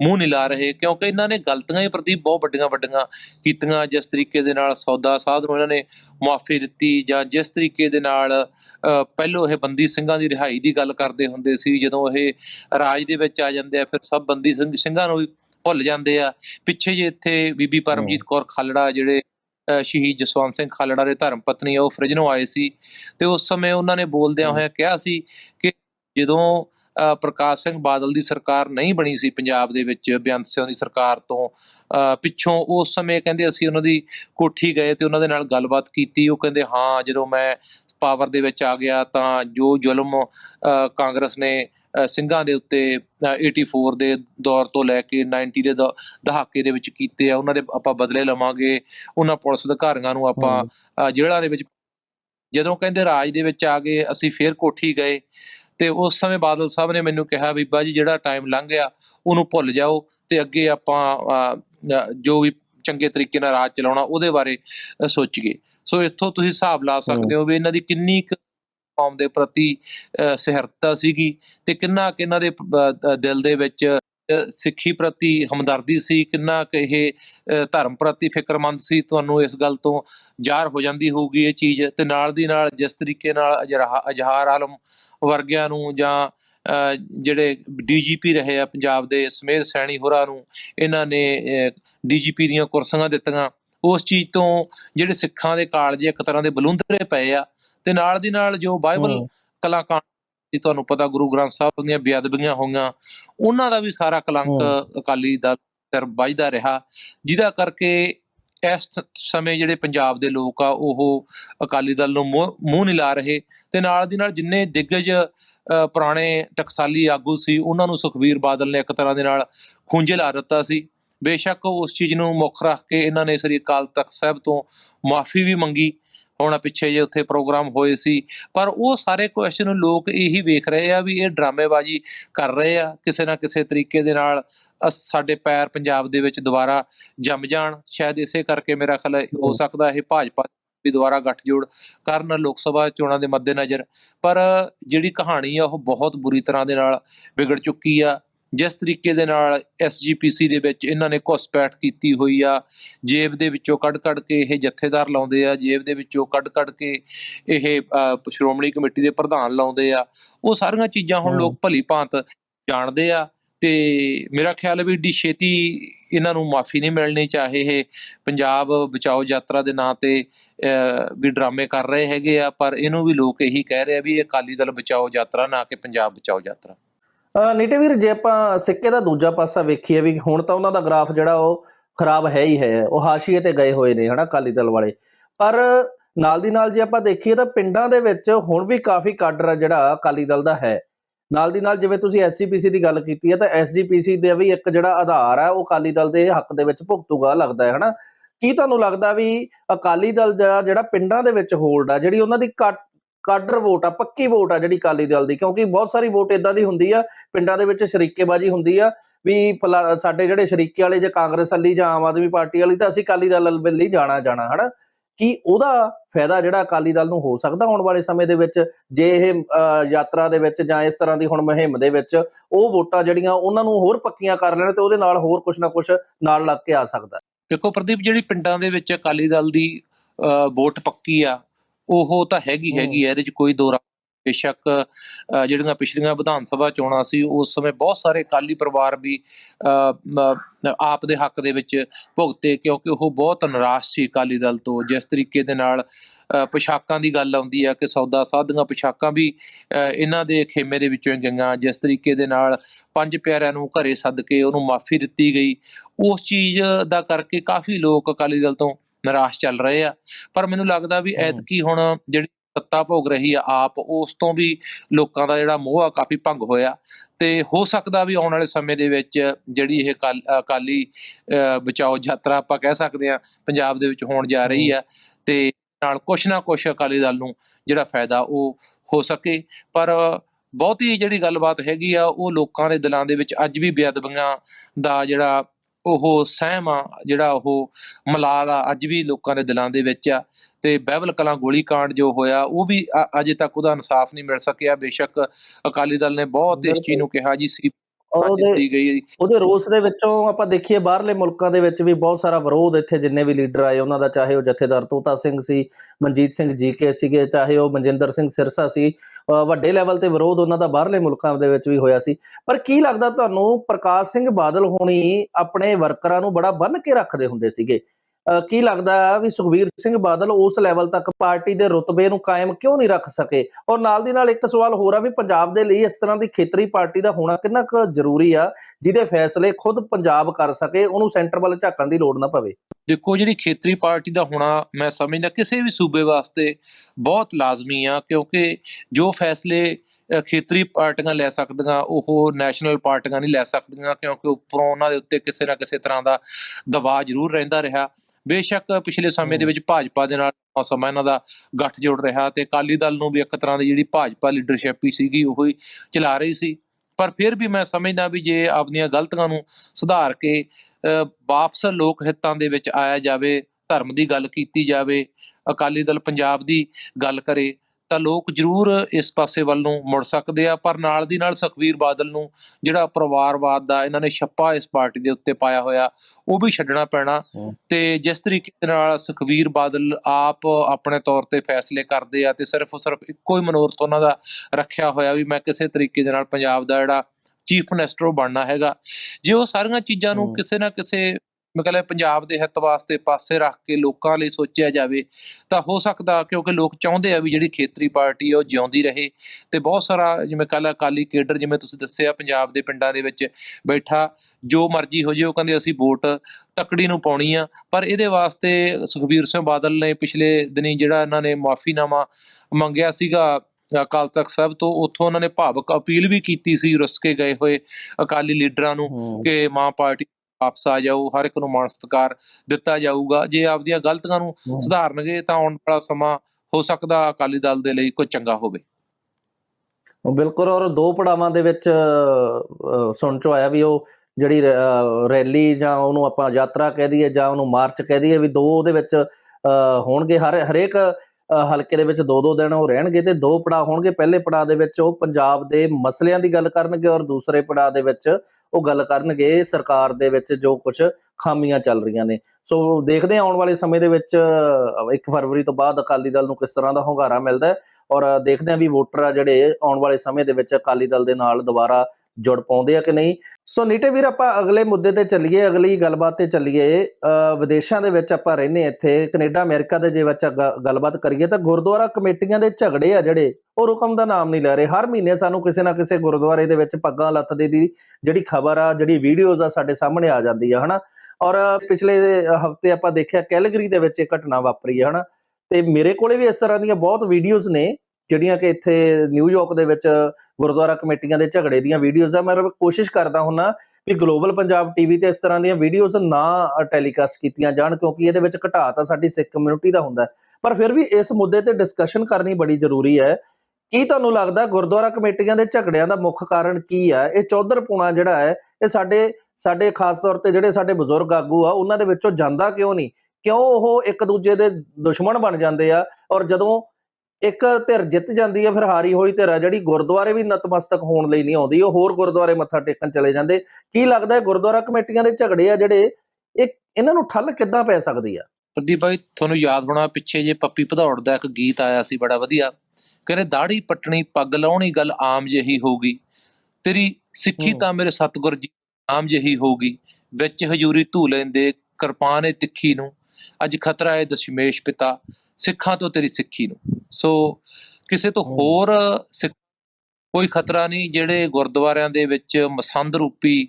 ਮੂੰਹ ਨਹੀਂ ਲਾ ਰਹੇ ਕਿਉਂਕਿ ਇਹਨਾਂ ਨੇ ਗਲਤੀਆਂ ਹੀ ਪ੍ਰਤੀ ਬਹੁਤ ਵੱਡੀਆਂ ਵੱਡੀਆਂ ਕੀਤੀਆਂ ਜਿਸ ਤਰੀਕੇ ਦੇ ਨਾਲ ਸੌਦਾ ਸਾਧ ਨੂੰ ਇਹਨਾਂ ਨੇ ਮੁਆਫੀ ਦਿੱਤੀ ਜਾਂ ਜਿਸ ਤਰੀਕੇ ਦੇ ਨਾਲ ਪਹਿਲੋਂ ਇਹ ਬੰਦੀ ਸਿੰਘਾਂ ਦੀ ਰਿਹਾਈ ਦੀ ਗੱਲ ਕਰਦੇ ਹੁੰਦੇ ਸੀ ਜਦੋਂ ਇਹ ਰਾਜ ਦੇ ਵਿੱਚ ਆ ਜਾਂਦੇ ਆ ਫਿਰ ਸਭ ਬੰਦੀ ਸਿੰਘ ਨੂੰ ਵੀ ਭੁੱਲ ਜਾਂਦੇ ਆ ਪਿੱਛੇ ਜੇ ਇੱਥੇ ਬੀਬੀ ਪਰਮਜੀਤ ਕੌਰ ਖਾਲੜਾ ਜਿਹੜੇ ਸ਼ਹੀਦ ਜਸਵੰਤ ਸਿੰਘ ਖਾਲੜਾ ਦੇ ਧਰਮ ਪਤਨੀ ਉਹ ਫ੍ਰਿਜਨੋਂ ਆਏ ਸੀ ਤੇ ਉਸ ਸਮੇਂ ਉਹਨਾਂ ਨੇ ਬੋਲਦਿਆਂ। ਹੋਇਆ ਕਿਹਾ ਸੀ ਕਿ ਜਦੋਂ ਪ੍ਰਕਾਸ਼ ਸਿੰਘ ਬਾਦਲ ਦੀ ਸਰਕਾਰ ਨਹੀਂ ਬਣੀ ਸੀ ਪੰਜਾਬ ਦੇ ਵਿੱਚ ਬੇਅੰਤ ਸਿੰਘ ਦੀ ਸਰਕਾਰ ਤੋਂ ਪਿੱਛੋਂ ਉਸ ਸਮੇਂ ਕਹਿੰਦੇ ਅਸੀਂ ਉਹਨਾਂ ਦੀ ਕੋਠੀ ਗਏ ਤੇ ਉਹਨਾਂ ਦੇ ਨਾਲ ਗੱਲਬਾਤ ਕੀਤੀ। ਉਹ ਕਹਿੰਦੇ ਹਾਂ ਜਦੋਂ ਮੈਂ ਪਾਵਰ ਦੇ ਵਿੱਚ ਆ ਗਿਆ ਤਾਂ ਜੋ ਜ਼ੁਲਮ ਕਾਂਗਰਸ ਨੇ ਸਿੰਘਾਂ ਦੇ ਉੱਤੇ ਅ, 84 ਦੇ ਦੌਰ ਤੋਂ ਲੈ ਕੇ 90 ਦੇ ਦਹਾਕੇ ਦੇ ਵਿੱਚ ਕੀਤੇ ਆ ਉਹਨਾਂ ਦੇ ਆਪਾਂ ਬਦਲੇ ਲਵਾਂਗੇ। ਉਹਨਾਂ ਪੁਲਿਸ ਅਧਿਕਾਰੀਆਂ ਨੂੰ ਆਪਾਂ ਜੇਲ੍ਹਾਂ ਦੇ ਵਿੱਚ ਜਦੋਂ ਕਹਿੰਦੇ ਰਾਜ ਦੇ ਵਿੱਚ ਆ ਗਏ ਅਸੀਂ ਫੇਰ ਕੋਠੀ ਗਏ। ਤੇ ਉਸ ਸਮੇਂ ਬਾਦਲ ਸਾਹਿਬ ਨੇ ਮੈਨੂੰ ਕਿਹਾ ਬੀਬਾ ਜੀ ਜਿਹੜਾ ਟਾਈਮ ਲੰਘ ਗਿਆ ਉਹਨੂੰ ਭੁੱਲ ਜਾਓ ਤੇ ਅੱਗੇ ਆਪਾਂ ਜੋ ਵੀ ਚੰਗੇ ਤਰੀਕੇ ਨਾਲ ਰਾਜ ਚਲਾਉਣਾ ਉਹਦੇ ਬਾਰੇ ਸੋਚੀਏ। ਸੋ ਇੱਥੋਂ ਤੁਸੀਂ ਹਿਸਾਬ ਲਾ ਸਕਦੇ ਹੋ। ਵੀ ਇਹਨਾਂ ਦੀ ਕਿੰਨੀ ਕੁ ਕੌਮ ਦੇ ਪ੍ਰਤੀ ਸਿਹਰਤਾ ਸੀਗੀ ਤੇ ਕਿੰਨਾ ਕਿ ਇਹਨਾਂ ਦੇ ਦਿਲ ਦੇ ਵਿੱਚ ਸਿੱਖੀ ਪ੍ਰਤੀ ਹਮਦਰਦੀ ਸੀ ਕਿੰਨਾ ਕਿ ਇਹ ਧਰਮ ਪ੍ਰਤੀ ਫਿਕਰਮੰਦ ਸੀ ਤੁਹਾਨੂੰ ਇਸ ਗੱਲ ਤੋਂ ਜ਼ਾਹਰ ਹੋ ਜਾਂਦੀ ਹੋਊਗੀ ਇਹ ਚੀਜ਼ ਤੇ ਨਾਲ ਦੀ ਨਾਲ ਜਿਸ ਤਰੀਕੇ ਨਾਲ ਅਜ਼ਹਾਰ ਆਲਮ ਵਰਗਿਆਂ ਨੂੰ ਜਾਂ ਜਿਹੜੇ ਡੀਜੀਪੀ ਰਹੇ ਆ ਪੰਜਾਬ ਦੇ ਸਮੇਰ ਸੈਣੀ ਹੋਰਾਂ ਨੂੰ ਇਹਨਾਂ ਨੇ ਡੀਜੀਪੀ ਦੀਆਂ ਕੁਰਸੀਆਂ ਦਿੱਤੀਆਂ ਉਸ ਚੀਜ਼ ਤੋਂ ਜਿਹੜੇ ਸਿੱਖਾਂ ਦੇ ਕਾਲਜ ਇੱਕ ਤਰ੍ਹਾਂ ਦੇ ਬਲੁੰਦਰੇ ਪਏ ਆ ਤੇ ਨਾਲ ਦੀ ਨਾਲ ਜੋ ਬਾਈਬਲ ਹਮ। ਦੀ ਤੁਹਾਨੂੰ ਪਤਾ ਗੁਰੂ ਗ੍ਰੰਥ ਸਾਹਿਬ ਦੀਆਂ ਬੇਅਦਬੀਆਂ ਹੋਈਆਂ ਉਹਨਾਂ ਦਾ ਵੀ ਸਾਰਾ ਕਲੰਕ ਅਕਾਲੀ ਦਲ ਸਿਰ ਵੱਜਦਾ ਰਿਹਾ ਜਿਹਦਾ ਕਰਕੇ ਇਸ ਸਮੇਂ ਜਿਹੜੇ ਪੰਜਾਬ ਦੇ ਲੋਕ ਆ ਉਹ ਅਕਾਲੀ ਦਲ ਨੂੰ ਮੂੰਹ ਨਹੀਂ ਲਾ ਰਹੇ ਤੇ ਨਾਲ ਦੀ ਨਾਲ ਜਿੰਨੇ ਦਿੱਗਜ ਪੁਰਾਣੇ ਟਕਸਾਲੀ ਆਗੂ ਸੀ ਉਹਨਾਂ ਨੂੰ ਸੁਖਬੀਰ ਬਾਦਲ ਨੇ ਇੱਕ ਤਰ੍ਹਾਂ ਦੇ ਨਾਲ ਖੂੰਜੇ ਲਾ ਦਿੱਤਾ ਸੀ। ਬੇਸ਼ੱਕ ਉਸ ਚੀਜ਼ ਨੂੰ ਮੁੱਖ ਰੱਖ ਕੇ ਇਹਨਾਂ ਨੇ ਸ੍ਰੀ ਅਕਾਲ ਤਖਤ ਸਾਹਿਬ ਤੋਂ ਮਾਫੀ ਵੀ ਮੰਗੀ। ਹੁਣ ਪਿੱਛੇ ਜੇ ਉੱਥੇ ਪ੍ਰੋਗਰਾਮ ਹੋਏ ਸੀ। ਪਰ ਉਹ ਸਾਰੇ ਕੁਐਸਚਨ ਲੋਕ ਇਹੀ ਵੇਖ ਰਹੇ ਆ ਵੀ ਇਹ ਡਰਾਮੇਬਾਜ਼ੀ ਕਰ ਰਹੇ ਆ। ਕਿਸੇ ਨਾ ਕਿਸੇ ਤਰੀਕੇ ਦੇ ਨਾਲ ਅ- ਸਾਡੇ ਪੈਰ ਪੰਜਾਬ ਦੇ ਵਿੱਚ ਦੁਬਾਰਾ ਜੰਮ ਜਾਣ। ਸ਼ਾਇਦ ਇਸੇ ਕਰਕੇ ਮੇਰਾ ਖਿਆਲ ਹੋ ਸਕਦਾ ਇਹ ਭਾਜਪਾ ਵੀ ਦੁਬਾਰਾ ਗੱਠਜੋੜ ਕਰਨ ਲੋਕ ਸਭਾ ਚੋਣਾਂ ਦੇ ਮੱਦੇਨਜ਼ਰ। ਪਰ ਜਿਹੜੀ ਕਹਾਣੀ ਆ ਉਹ ਬਹੁਤ ਬੁਰੀ ਤਰ੍ਹਾਂ ਦੇ ਨਾਲ ਵਿਗੜ ਚੁੱਕੀ ਆ। ਜਿਸ ਤਰੀਕੇ ਦੇ ਨਾਲ ਐਸਜੀਪੀਸੀ ਦੇ ਵਿੱਚ ਇਹਨਾਂ ਨੇ ਘੁਸਪੈਠ ਕੀਤੀ ਹੋਈ ਆ ਜੇਬ ਦੇ ਵਿੱਚੋਂ ਕੱਢ ਕੱਢ ਕੇ ਇਹ ਜਥੇਦਾਰ ਲਾਉਂਦੇ ਆ ਜੇਬ ਦੇ ਵਿੱਚੋਂ ਕੱਢ ਕੱਢ ਕੇ ਇਹ ਸ਼੍ਰੋਮਣੀ ਕਮੇਟੀ ਦੇ ਪ੍ਰਧਾਨ ਲਾਉਂਦੇ ਆ ਉਹ ਸਾਰੀਆਂ ਚੀਜ਼ਾਂ ਹੁਣ। ਲੋਕ ਭਲੀ ਭਾਂਤ ਜਾਣਦੇ ਆ ਤੇ ਮੇਰਾ ਖਿਆਲ ਹੈ ਵੀ ਏਡੀ ਛੇਤੀ ਇਹਨਾਂ ਨੂੰ ਮਾਫੀ ਨਹੀਂ ਮਿਲਣੀ ਚਾਹੇ ਇਹ ਪੰਜਾਬ ਬਚਾਓ ਯਾਤਰਾ ਦੇ ਨਾਂ ਤੇ ਵੀ ਡਰਾਮੇ ਕਰ ਰਹੇ ਹੈਗੇ ਆ ਪਰ ਇਹਨੂੰ ਵੀ ਲੋਕ ਇਹੀ ਕਹਿ ਰਹੇ ਆ ਵੀ ਇਹ ਅਕਾਲੀ ਦਲ ਬਚਾਓ ਯਾਤਰਾ ਨਾ ਕਿ ਪੰਜਾਬ ਬਚਾਓ ਯਾਤਰਾ ਨੀਟੇ ਵੀਰ, ਜੇ ਆਪਾਂ ਸਿੱਕੇ ਦਾ ਦੂਜਾ ਪਾਸਾ ਵੇਖੀਏ ਵੀ ਹੁਣ ਤਾਂ ਉਹਨਾਂ ਦਾ ਗ੍ਰਾਫ ਜਿਹੜਾ ਉਹ ਖਰਾਬ ਹੈ ਹੀ ਹੈ। ਉਹ ਹਾਸ਼ੀਏ ਤੇ ਗਏ ਹੋਏ ਨੇ, ਹਨਾ, ਅਕਾਲੀ ਦਲ ਵਾਲੇ। ਪਰ ਨਾਲ ਦੀ ਨਾਲ ਜੇ ਆਪਾਂ ਦੇਖੀਏ ਤਾਂ ਪਿੰਡਾਂ ਦੇ ਵਿੱਚ ਹੁਣ ਵੀ ਕਾਫੀ ਕਾਡਰ ਜਿਹੜਾ ਅਕਾਲੀ ਦਲ ਦਾ ਹੈ। ਨਾਲ ਦੀ ਨਾਲ ਜਿਵੇਂ ਤੁਸੀਂ ਐਸਜੀਪੀਸੀ ਦੀ ਗੱਲ ਕੀਤੀ ਹੈ ਤਾਂ ਐਸਜੀਪੀਸੀ ਦੇ ਵੀ ਇੱਕ ਜਿਹੜਾ ਆਧਾਰ ਹੈ, ਉਹ ਅਕਾਲੀ ਦਲ ਦੇ ਹੱਕ ਦੇ ਵਿੱਚ ਭੁਗਤੂਗਾ ਲੱਗਦਾ ਹੈ, ਹਨਾ। ਕੀ ਤੁਹਾਨੂੰ ਲੱਗਦਾ ਵੀ ਅਕਾਲੀ ਦਲ ਜਿਹੜਾ ਜਿਹੜਾ ਪਿੰਡਾਂ ਦੇ ਵਿੱਚ ਹੋਲਡ ਆ, ਜਿਹੜੀ ਉਹਨਾਂ ਦੀ ਕੱਟ ਕਾਡਰ ਵੋਟ ਆ, ਪੱਕੀ ਵੋਟ ਆ ਜਿਹੜੀ ਅਕਾਲੀ ਦਲ ਦੀ, ਕਿਉਂਕਿ ਬਹੁਤ ਸਾਰੀ ਵੋਟ ਇਦਾਂ ਦੀ ਹੁੰਦੀ ਆ, ਪਿੰਡਾਂ ਦੇ ਵਿੱਚ ਸ਼ਰੀਕੇਬਾਜ਼ੀ ਹੁੰਦੀ ਆ, ਵੀ ਫਲਾ- ਸਾਡੇ ਜਿਹੜੇ ਸ਼ਰੀਕੇ ਵਾਲੇ ਜੇ ਕਾਂਗਰਸ ਵਾਲੀ ਜਾਂ ਆਮ ਆਦਮੀ ਪਾਰਟੀ ਵਾਲੀ ਤਾਂ ਅਸੀਂ ਅਕਾਲੀ ਦਲ ਵੱਲ ਹੀ ਜਾਣਾ ਜਾਣਾ, ਹਨਾ? ਕਿ ਉਹਦਾ ਫਾਇਦਾ ਜਿਹੜਾ ਅਕਾਲੀ ਦਲ ਨੂੰ ਹੋ ਸਕਦਾ ਆਉਣ ਵਾਲੇ ਸਮੇਂ ਦੇ ਵਿੱਚ, ਜੇ ਇਹ ਯਾਤਰਾ ਦੇ ਵਿੱਚ ਜਾਂ ਇਸ ਤਰ੍ਹਾਂ ਦੀ ਹੁਣ ਮੁਹਿੰਮ ਦੇ ਵਿੱਚ ਉਹ ਵੋਟਾਂ ਜਿਹੜੀਆਂ ਉਹਨਾਂ ਨੂੰ ਹੋਰ ਪੱਕੀਆਂ ਕਰ ਲੈਣ ਤੇ ਉਹਦੇ ਨਾਲ ਹੋਰ ਕੁਝ ਨਾ ਕੁਝ ਨਾਲ ਲੱਗ ਕੇ ਆ ਸਕਦਾ। ਦੇਖੋ ਪ੍ਰਦੀਪ, ਜਿਹੜੀ ਪਿੰਡਾਂ ਦੇ ਵਿੱਚ ਅਕਾਲੀ ਦਲ ਦੀ ਵੋਟ ਪੱਕੀ ਆ ਉਹ ਤਾਂ ਹੈਗੀ। ਹੈਗੀ ਆ ਇਹਦੇ 'ਚ ਕੋਈ ਦੋ ਰਾਹ ਬੇਸ਼ੱਕ ਜਿਹੜੀਆਂ ਪਿਛਲੀਆਂ ਵਿਧਾਨ ਸਭਾ ਚੋਣਾਂ ਸੀ ਉਸ ਸਮੇਂ ਬਹੁਤ ਸਾਰੇ ਅਕਾਲੀ ਪਰਿਵਾਰ ਵੀ ਆਪ ਦੇ ਹੱਕ ਦੇ ਵਿੱਚ ਭੁਗਤੇ ਕਿਉਂਕਿ ਉਹ ਬਹੁਤ ਨਿਰਾਸ਼ ਸੀ ਅਕਾਲੀ ਦਲ ਤੋਂ। ਜਿਸ ਤਰੀਕੇ ਦੇ ਨਾਲ ਪੁਸ਼ਾਕਾਂ ਦੀ ਗੱਲ ਆਉਂਦੀ ਆ ਕਿ ਸੌਦਾ ਸਾਧੀਆਂ ਪੁਸ਼ਾਕਾਂ ਵੀ ਇਹਨਾਂ ਦੇ ਖੇਮੇ ਦੇ ਵਿੱਚੋਂ ਹੀ ਗਈਆਂ। ਜਿਸ ਤਰੀਕੇ ਦੇ ਨਾਲ ਪੰਜ ਪਿਆਰਿਆਂ ਨੂੰ ਘਰੇ ਸੱਦ ਕੇ ਉਹਨੂੰ ਮਾਫੀ ਦਿੱਤੀ ਗਈ। ਉਸ ਚੀਜ਼ ਦਾ ਕਰਕੇ ਕਾਫੀ ਲੋਕ ਅਕਾਲੀ ਦਲ ਤੋਂ ਨਿਰਾਸ਼ ਚੱਲ ਰਹੇ ਆ। ਪਰ ਮੈਨੂੰ ਲੱਗਦਾ ਵੀ। ਐਤਕੀ ਹੁਣ ਜਿਹੜੀ ਸੱਤਾ ਭੋਗ ਰਹੀ ਆ ਆਪ ਉਸ ਤੋਂ ਵੀ ਲੋਕਾਂ ਦਾ ਜਿਹੜਾ ਮੋਹ ਆ ਕਾਫੀ ਭੰਗ ਹੋਇਆ। ਤੇ ਹੋ ਸਕਦਾ ਵੀ ਆਉਣ ਵਾਲੇ ਸਮੇਂ ਦੇ ਵਿੱਚ ਜਿਹੜੀ ਇਹ ਅਕਾਲ- ਬਚਾਓ ਯਾਤਰਾ ਆਪਾਂ ਕਹਿ ਸਕਦੇ ਆ ਪੰਜਾਬ ਦੇ ਵਿੱਚ ਹੋਣ ਜਾ ਰਹੀ ਆ ਤੇ ਨਾਲ ਕੁਛ ਨਾ ਕੁਛ ਅਕਾਲੀ ਦਲ ਨੂੰ ਜਿਹੜਾ ਫਾਇਦਾ ਉਹ ਹੋ ਸਕੇ। ਪਰ ਬਹੁਤੀ ਜਿਹੜੀ ਗੱਲਬਾਤ ਹੈਗੀ ਆ ਉਹ ਲੋਕਾਂ ਦੇ ਦਿਲਾਂ ਦੇ ਵਿੱਚ ਅੱਜ ਵੀ ਬੇਅਦਬੀਆਂ ਦਾ ਜਿਹੜਾ ਉਹ ਸਹਿਮ ਆ ਜਿਹੜਾ ਉਹ ਮਲਾਲ ਆ ਅੱਜ ਵੀ ਲੋਕਾਂ ਦੇ ਦਿਲਾਂ ਦੇ ਵਿੱਚ ਆ। ਤੇ ਬਹਿਬਲ ਕਲਾਂ ਗੋਲੀकांड ਜੋ ਹੋਇਆ ਉਹ ਵੀ ਅਜੇ ਤੱਕ ਉਹਦਾ ਇਨਸਾਫ ਨਹੀਂ ਮਿਲ ਸਕਿਆ। ਬੇਸ਼ੱਕ ਅਕਾਲੀ ਦਲ ਨੇ ਬਹੁਤ ਇਸ ਚੀਜ਼ ਨੂੰ ਕਿਹਾ ਜੀ ਸੀ ਔਰ ਦਿੱਤੀ ਗਈ ਉਹਦੇ ਰੋਸ ਦੇ ਵਿੱਚੋਂ ਆਪਾਂ ਦੇਖੀਏ ਬਾਹਰਲੇ ਮੁਲਕਾਂ ਦੇ ਵਿੱਚ ਵੀ ਬਹੁਤ ਸਾਰਾ ਵਿਰੋਧ ਇੱਥੇ ਜਿੰਨੇ ਵੀ ਲੀਡਰ ਆਏ ਉਹਨਾਂ ਦਾ ਚਾਹੇ ਉਹ ਜਥੇਦਾਰ ਤੋਤਾ ਸਿੰਘ ਸੀ ਮਨਜੀਤ ਸਿੰਘ ਜੀਕੇ ਸੀਗੇ ਚਾਹੇ ਉਹ ਮਨਜਿੰਦਰ ਸਿੰਘ ਸਿਰਸਾ ਸੀ ਵੱਡੇ ਲੈਵਲ ਤੇ ਵਿਰੋਧ ਉਹਨਾਂ ਦਾ ਬਾਹਰਲੇ ਮੁਲਕਾਂ ਦੇ ਵਿੱਚ ਵੀ ਹੋਇਆ ਸੀ। ਪਰ ਕੀ ਲੱਗਦਾ ਤੁਹਾਨੂੰ ਪ੍ਰਕਾਸ਼ ਸਿੰਘ ਬਾਦਲ ਹੋਣੀ ਆਪਣੇ ਵਰਕਰਾਂ ਨੂੰ ਬੜਾ ਬੰਨ ਕੇ ਰੱਖਦੇ ਹੁੰਦੇ ਸੀਗੇ? ਕੀ ਲੱਗਦਾ ਵੀ ਸੁਖਬੀਰ ਸਿੰਘ ਬਾਦਲ ਉਸ ਲੈਵਲ ਤੱਕ ਪਾਰਟੀ ਦੇ ਰੁਤਬੇ ਨੂੰ ਕਾਇਮ ਕਿਉਂ ਨਹੀਂ ਰੱਖ ਸਕੇ? ਔਰ ਨਾਲ ਦੀ ਨਾਲ ਇੱਕ ਸਵਾਲ ਹੋਰ ਆ ਵੀ ਪੰਜਾਬ ਦੇ ਲਈ ਇਸ ਤਰ੍ਹਾਂ ਦੀ ਖੇਤਰੀ ਪਾਰਟੀ ਦਾ ਹੋਣਾ ਕਿੰਨਾ ਕੁ ਜ਼ਰੂਰੀ ਆ, ਜਿਹਦੇ ਫੈਸਲੇ ਖੁਦ ਪੰਜਾਬ ਕਰ ਸਕੇ, ਉਹਨੂੰ ਸੈਂਟਰ ਵੱਲ ਝਾਕਣ ਦੀ ਲੋੜ ਨਾ ਪਵੇ? ਦੇਖੋ, ਜਿਹੜੀ ਖੇਤਰੀ ਪਾਰਟੀ ਦਾ ਹੋਣਾ ਮੈਂ ਸਮਝਦਾ ਕਿਸੇ ਵੀ ਸੂਬੇ ਵਾਸਤੇ ਬਹੁਤ ਲਾਜ਼ਮੀ ਆ, ਕਿਉਂਕਿ ਜੋ ਫੈਸਲੇ ਖੇਤਰੀ ਪਾਰਟੀਆਂ ਲੈ ਸਕਦੀਆਂ, ਉਹ ਨੈਸ਼ਨਲ ਪਾਰਟੀਆਂ ਨਹੀਂ ਲੈ ਸਕਦੀਆਂ, ਕਿਉਂਕਿ ਉੱਪਰੋਂ ਉਹਨਾਂ ਦੇ ਉੱਤੇ ਕਿਸੇ ਨਾ ਕਿਸੇ ਤਰ੍ਹਾਂ ਦਾ ਦਬਾਅ ਜ਼ਰੂਰ ਰਹਿੰਦਾ ਰਿਹਾ। ਬੇਸ਼ੱਕ ਪਿਛਲੇ ਸਮੇਂ ਦੇ ਵਿੱਚ ਭਾਜਪਾ ਦੇ ਨਾਲ ਲੰਮਾ ਸਮਾਂ ਇਹਨਾਂ ਦਾ ਗੱਠ ਜੋੜ ਰਿਹਾ ਤੇ ਅਕਾਲੀ ਦਲ ਨੂੰ ਵੀ ਇੱਕ ਤਰ੍ਹਾਂ ਦੀ ਜਿਹੜੀ ਭਾਜਪਾ ਲੀਡਰਸ਼ਿਪ ਹੀ ਸੀਗੀ, ਉਹ ਹੀ ਚਲਾ ਰਹੀ ਸੀ। ਪਰ ਫਿਰ ਵੀ ਮੈਂ ਸਮਝਦਾ ਵੀ ਜੇ ਆਪਣੀਆਂ ਗਲਤੀਆਂ ਨੂੰ ਸੁਧਾਰ ਕੇ ਵਾਪਸ ਲੋਕ ਹਿੱਤਾਂ ਦੇ ਵਿੱਚ ਆਇਆ ਜਾਵੇ, ਧਰਮ ਦੀ ਗੱਲ ਕੀਤੀ ਜਾਵੇ, ਅਕਾਲੀ ਦਲ ਪੰਜਾਬ ਦੀ ਗੱਲ ਕਰੇ ਤਾਂ ਲੋਕ ਜ਼ਰੂਰ ਇਸ ਪਾਸੇ ਵੱਲ ਨੂੰ ਮੁੜ ਸਕਦੇ ਆ ਪਰ ਨਾਲ ਦੀ ਨਾਲ ਸੁਖਬੀਰ ਬਾਦਲ ਨੂੰ ਜਿਹੜਾ ਪਰਿਵਾਰਵਾਦ ਦਾ ਇਹਨਾਂ ਨੇ ਛੱਪਾ ਇਸ ਪਾਰਟੀ ਦੇ ਉੱਤੇ ਪਾਇਆ ਹੋਇਆ ਉਹ ਵੀ ਛੱਡਣਾ ਪੈਣਾ। ਤੇ ਜਿਸ ਤਰੀਕੇ ਦੇ ਨਾਲ ਸੁਖਬੀਰ ਬਾਦਲ ਆਪ ਆਪਣੇ ਤੌਰ ਤੇ ਫੈਸਲੇ ਕਰਦੇ ਆ ਤੇ ਸਿਰਫ ਸਿਰਫ ਇੱਕੋ ਹੀ ਮਨੋਰਥ ਉਹਨਾਂ ਦਾ ਰੱਖਿਆ ਹੋਇਆ ਵੀ ਮੈਂ ਕਿਸੇ ਤਰੀਕੇ ਦੇ ਨਾਲ ਪੰਜਾਬ ਦਾ ਜਿਹੜਾ ਚੀਫ ਮਿਨਿਸਟਰ ਉਹ ਬਣਨਾ ਹੈਗਾ ਜੇ ਉਹ ਸਾਰੀਆਂ ਚੀਜ਼ਾਂ ਨੂੰ। ਕਿਸੇ ਨਾ ਕਿਸੇ ਮੈਂ ਕਹਿੰਦਾ ਪੰਜਾਬ ਦੇ ਹਿੱਤ ਵਾਸਤੇ ਪਾਸੇ ਰੱਖ ਕੇ ਲੋਕਾਂ ਲਈ ਸੋਚਿਆ ਜਾਵੇ ਤਾਂ ਹੋ ਸਕਦਾ ਕਿਉਂਕਿ ਲੋਕ ਚਾਹੁੰਦੇ ਆ ਵੀ ਜਿਹੜੀ ਖੇਤਰੀ ਪਾਰਟੀ ਆ ਉਹ ਜਿਉਂਦੀ ਰਹੇ ਤੇ ਬਹੁਤ ਸਾਰਾ ਜਿਵੇਂ ਕੱਲ ਅਕਾਲੀ ਕੇਡਰ ਜਿਵੇਂ ਤੁਸੀਂ ਦੱਸਿਆ ਪੰਜਾਬ ਦੇ ਪਿੰਡਾਂ ਦੇ ਵਿੱਚ ਬੈਠਾ ਜੋ ਮਰਜ਼ੀ ਹੋ ਜੇ ਉਹ ਕਹਿੰਦੇ ਅਸੀਂ ਵੋਟ ਤਕੜੀ ਨੂੰ ਪਾਉਣੀ ਆ। ਪਰ ਇਹਦੇ ਵਾਸਤੇ ਸੁਖਬੀਰ ਸਿੰਘ ਬਾਦਲ ਨੇ ਪਿਛਲੇ ਦਿਨੀ ਜਿਹੜਾ ਇਹਨਾਂ ਨੇ ਮਾਫੀਨਾਮਾ ਮੰਗਿਆ ਸੀਗਾ ਅਕਾਲ ਤਖਤ ਸਾਹਿਬ ਤੋਂ ਉੱਥੋਂ ਉਹਨਾਂ ਨੇ ਭਾਵਕ ਅਪੀਲ ਵੀ ਕੀਤੀ ਸੀ ਰੁੱਸ ਕੇ ਗਏ ਹੋਏ ਅਕਾਲੀ ਲੀਡਰਾਂ ਨੂੰ ਕਿ ਮਾਂ ਪਾਰਟੀ ਵਾਪਸ ਆ ਜਾਓ ਹਰ ਇੱਕ ਨੂੰ ਮਾਣ ਸਤਿਕਾਰ ਦਿੱਤਾ ਜਾਊਗਾ। ਜੇ ਆਪਦੀਆਂ ਗਲਤੀਆਂ ਨੂੰ। ਸੁਧਾਰਨਗੇ ਤਾਂ ਆਉਣ ਵਾਲਾ ਸਮਾਂ ਹੋ ਸਕਦਾ ਅਕਾਲੀ ਦਲ ਦੇ ਲਈ ਕੋਈ ਚੰਗਾ ਹੋਵੇ। ਬਿਲਕੁਲ ਔਰ ਦੋ ਪੜਾਵਾਂ ਦੇ ਵਿੱਚ ਸੁਣ ਚੋ ਆਇਆ ਵੀ ਉਹ ਜਿਹੜੀ ਰੈਲੀ ਜਾਂ ਉਹਨੂੰ ਆਪਾਂ ਯਾਤਰਾ ਕਹਿ ਦਈਏ ਜਾਂ ਉਹਨੂੰ ਮਾਰਚ ਕਹਿ ਦਈਏ ਵੀ ਦੋ ਉਹਦੇ ਵਿੱਚ ਹੋਣਗੇ। ਹਰ ਹਰੇਕ ਹਲਕੇ ਦੇ ਵਿੱਚ ਦੋ ਦੋ ਦਿਨ ਉਹ ਰਹਿਣਗੇ ਤੇ ਦੋ ਪੜਾ ਹੋਣਗੇ। ਪਹਿਲੇ ਪੜਾ ਦੇ ਵਿੱਚ ਉਹ ਪੰਜਾਬ ਦੇ ਮਸਲਿਆਂ ਦੀ ਗੱਲ ਕਰਨਗੇ ਔਰ ਦੂਸਰੇ ਪੜਾ ਦੇ ਵਿੱਚ ਉਹ ਗੱਲ ਕਰਨਗੇ ਸਰਕਾਰ ਦੇ ਵਿੱਚ ਜੋ ਕੁਝ ਖਾਮੀਆਂ ਚੱਲ ਰਹੀਆਂ ਨੇ। ਸੋ ਦੇਖਦੇ ਹਾਂ ਆਉਣ ਵਾਲੇ ਸਮੇਂ ਦੇ ਵਿੱਚ 1 ਫਰਵਰੀ ਤੋਂ ਬਾਅਦ ਅਕਾਲੀ ਦਲ ਨੂੰ ਕਿਸ ਤਰ੍ਹਾਂ ਦਾ ਹੁੰਗਾਰਾ ਮਿਲਦਾ ਹੈ। ਔਰ ਦੇਖਦੇ ਹਾਂ ਵੀ ਵੋਟਰ ਆ ਜਿਹੜੇ ਆਉਣ ਵਾਲੇ ਸਮੇਂ ਦੇ ਵਿੱਚ ਅਕਾਲੀ ਦਲ ਦੇ ਨਾਲ ਦੁਬਾਰਾ ਜੁੜ ਪਾਉਂਦੇ ਆ ਕਿ ਨਹੀਂ? ਸੋ ਨੀਟੇ ਵੀਰ ਆਪਾਂ ਅਗਲੇ ਮੁੱਦੇ ਤੇ ਚੱਲੀਏ ਅਗਲੀ ਗੱਲਬਾਤ ਤੇ ਚੱਲੀਏ। ਅ, ਵਿਦੇਸ਼ਾਂ ਦੇ ਵਿੱਚ ਆਪਾਂ ਰਹਿੰਦੇ ਹਾਂ ਇੱਥੇ ਕੈਨੇਡਾ ਅਮਰੀਕਾ ਦੇ ਜੇ ਵਿੱਚ ਗੱਲਬਾਤ ਕਰੀਏ ਤਾਂ ਗੁਰਦੁਆਰਾ ਕਮੇਟੀਆਂ ਦੇ ਝਗੜੇ ਆ ਜਿਹੜੇ ਉਹ ਰੁਕਮ ਦਾ ਨਾਮ ਨਹੀਂ ਲੈ ਰਹੇ। ਹਰ ਮਹੀਨੇ ਸਾਨੂੰ ਕਿਸੇ ਨਾ ਕਿਸੇ ਗੁਰਦੁਆਰੇ ਦੇ ਵਿੱਚ ਪੱਗਾਂ ਲੱਥਦੇ ਦੀ ਜਿਹੜੀ ਖਬਰ ਆ ਜਿਹੜੀ ਵੀਡੀਓਜ਼ ਆ ਸਾਡੇ ਸਾਹਮਣੇ ਆ ਜਾਂਦੀ ਆ ਹਨਾ? ਔਰ ਪਿਛਲੇ ਹਫ਼ਤੇ ਆਪਾਂ ਦੇਖਿਆ ਕੈਲਗਰੀ ਦੇ ਵਿੱਚ ਇਹ ਘਟਨਾ ਵਾਪਰੀ ਹੈ ਹਨਾ? ਤੇ ਮੇਰੇ ਕੋਲੇ ਵੀ ਇਸ ਤਰ੍ਹਾਂ ਦੀਆਂ ਬਹੁਤ ਵੀਡੀਓਜ਼ ਨੇ ਜਿਹੜੀਆਂ ਕਿ ਇੱਥੇ ਨਿਊਯਾਰਕ ਦੇ ਵਿੱਚ ਗੁਰਦੁਆਰਾ ਕਮੇਟੀਆਂ ਦੇ ਝਗੜੇ ਦੀਆਂ ਵੀਡੀਓਜ਼ ਆ। ਮੈਂ ਕੋਸ਼ਿਸ਼ ਕਰਦਾ ਹੁੰਨਾ ਵੀ ਗਲੋਬਲ ਪੰਜਾਬ ਟੀਵੀ ਤੇ ਇਸ ਤਰ੍ਹਾਂ ਦੀਆਂ ਵੀਡੀਓਜ਼ ਨਾ ਟੈਲੀਕਾਸਟ ਕੀਤੀਆਂ ਜਾਣ, ਕਿਉਂਕਿ ਇਹਦੇ ਵਿੱਚ ਘਟਾ ਤਾਂ ਸਾਡੀ ਸਿੱਖ ਕਮਿਊਨਿਟੀ ਦਾ ਹੁੰਦਾ। ਪਰ ਫਿਰ ਵੀ ਇਸ ਮੁੱਦੇ ਤੇ ਡਿਸਕਸ਼ਨ ਕਰਨੀ ਬੜੀ ਜ਼ਰੂਰੀ ਹੈ। ਕੀ ਤੁਹਾਨੂੰ ਲੱਗਦਾ ਗੁਰਦੁਆਰਾ ਕਮੇਟੀਆਂ ਦੇ ਝਗੜਿਆਂ ਦਾ ਮੁੱਖ ਕਾਰਨ ਕੀ ਹੈ ਇਹ ਚੌਧਰ ਚੌਧਰਪੁਣਾ ਜਿਹੜਾ ਹੈ, ਇਹ ਸਾਡੇ ਸਾਡੇ ਖਾਸ ਤੌਰ ਤੇ ਜਿਹੜੇ ਸਾਡੇ ਬਜ਼ੁਰਗ ਆਗੂ ਆ, ਉਹਨਾਂ ਦੇ ਵਿੱਚੋਂ ਜਾਂਦਾ ਕਿਉਂ ਨਹੀਂ? ਕਿਉਂ ਉਹ ਇੱਕ ਦੂਜੇ ਦੇ ਦੁਸ਼ਮਣ ਬਣ ਜਾਂਦੇ ਆ? ਔਰ ਜਦੋਂ ਇੱਕ ਧਿਰ ਜਿੱਤ ਜਾਂਦੀ ਹੈ ਫਿਰ ਹਾਰੀ ਹੋਈ ਧਿਰ ਆ ਜਿਹੜੀ ਗੁਰਦੁਆਰੇ ਵੀ ਨਤਮਸਤਕ ਹੋਣ ਲਈ ਨਹੀਂ ਆਉਂਦੀ ਉਹ ਹੋਰ ਗੁਰਦੁਆਰੇ ਮੱਥਾ ਟੇਕਣ ਚਲੇ ਜਾਂਦੇ। ਕੀ ਲੱਗਦਾ ਹੈ ਗੁਰਦੁਆਰਾ ਕਮੇਟੀਆਂ ਦੇ ਝਗੜੇ ਆ ਜਿਹੜੇ ਇਹ ਇਹਨਾਂ ਨੂੰ ਠੱਲ ਕਿੱਦਾਂ ਪੈ ਸਕਦੀ ਆ? ਪ੍ਰਦੀਪ ਭਾਈ ਤੁਹਾਨੂੰ ਯਾਦ ਹੋਣਾ ਪਿੱਛੇ ਜੇ ਪੱਪੀ ਭਦੌੜ ਦਾ ਇੱਕ ਗੀਤ ਆਇਆ ਸੀ ਬੜਾ ਵਧੀਆ। ਕਹਿੰਦੇ ਦਾੜੀ ਪੱਟਣੀ ਪੱਗ ਲਾਉਣੀ ਗੱਲ ਆਮ ਜਿਹੀ ਹੋਊਗੀ ਤੇਰੀ ਸਿੱਖੀ ਹੂੰ। ਤਾਂ ਮੇਰੇ ਸਤਿਗੁਰ ਜੀ ਆਮ ਜਿਹੀ ਹੋਊਗੀ ਵਿੱਚ ਹਜੂਰੀ ਧੂ ਲੈਂਦੇ ਕਿਰਪਾਨ ਤਿੱਖੀ ਨੂੰ। ਅੱਜ ਖਤਰਾ ਏ ਦਸ਼ਮੇਸ਼ ਪਿਤਾ ਸਿੱਖਾਂ ਤੋਂ ਤੇਰੀ ਸਿੱਖੀ ਨੂੰ। ਸੋ ਕਿਸੇ ਤੋਂ। ਹੋਰ ਕੋਈ ਖਤਰਾ ਨਹੀਂ ਜਿਹੜੇ ਗੁਰਦੁਆਰਿਆਂ ਦੇ ਵਿੱਚ ਮਸੰਦ ਰੂਪੀ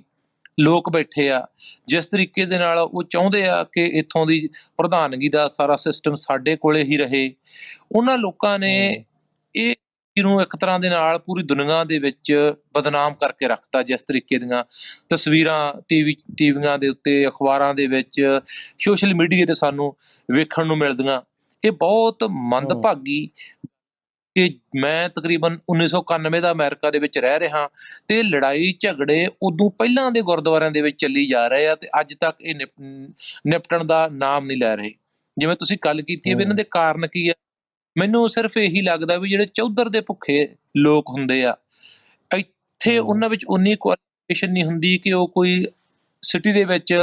ਲੋਕ ਬੈਠੇ ਆ ਜਿਸ ਤਰੀਕੇ ਦੇ ਨਾਲ ਉਹ ਚਾਹੁੰਦੇ ਆ ਕਿ ਇੱਥੋਂ ਦੀ ਪ੍ਰਧਾਨਗੀ ਦਾ ਸਾਰਾ ਸਿਸਟਮ ਸਾਡੇ ਕੋਲੇ ਹੀ ਰਹੇ। ਉਹਨਾਂ ਲੋਕਾਂ ਨੇ ਇਹ ਨੂੰ ਇੱਕ ਤਰ੍ਹਾਂ ਦੇ ਨਾਲ ਪੂਰੀ ਦੁਨੀਆ ਦੇ ਵਿੱਚ ਬਦਨਾਮ ਕਰਕੇ ਰੱਖਤਾ ਜਿਸ ਤਰੀਕੇ ਦੀਆਂ ਤਸਵੀਰਾਂ ਟੀਵੀ ਟੀਵੀਆਂ ਦੇ ਉੱਤੇ ਅਖਬਾਰਾਂ ਦੇ ਵਿੱਚ ਸੋਸ਼ਲ ਮੀਡੀਆ ਤੇ ਸਾਨੂੰ ਵੇਖਣ ਨੂੰ ਮਿਲਦੀਆਂ। ਇਹ ਬਹੁਤ ਮੰਦਭਾਗੀ ਕਿ ਮੈਂ ਤਕਰੀਬਨ 1991 ਦਾ ਅਮਰੀਕਾ ਦੇ ਵਿੱਚ ਰਹਿ ਰਿਹਾ ਤੇ ਲੜਾਈ ਝਗੜੇ ਉਦੋਂ ਪਹਿਲਾਂ ਦੇ ਗੁਰਦੁਆਰਿਆਂ ਦੇ ਵਿੱਚ ਚੱਲੀ ਜਾ ਰਹੇ ਆ ਤੇ ਅੱਜ ਤੱਕ ਇਹ ਨਿਪ- ਨਿਪਟਣ ਦਾ ਨਾਮ ਨਹੀਂ ਲੈ ਰਹੇ। ਜਿਵੇਂ ਤੁਸੀਂ ਗੱਲ ਕੀਤੀ ਹੈ ਵੀ ਇਹਨਾਂ ਦੇ ਕਾਰਨ ਕੀ ਹੈ ਮੈਨੂੰ ਸਿਰਫ ਇਹੀ ਲੱਗਦਾ ਵੀ ਜਿਹੜੇ ਚੌਧਰ ਦੇ ਭੁੱਖੇ ਲੋਕ ਹੁੰਦੇ ਆ ਇੱਥੇ। ਉਹਨਾਂ ਵਿੱਚ ਉਨੀ ਕੁਆਲੀਫਿਕੇਸ਼ਨ ਨਹੀਂ ਹੁੰਦੀ ਕਿ ਉਹ ਕੋਈ ਸਿਟੀ ਦੇ ਵਿੱਚ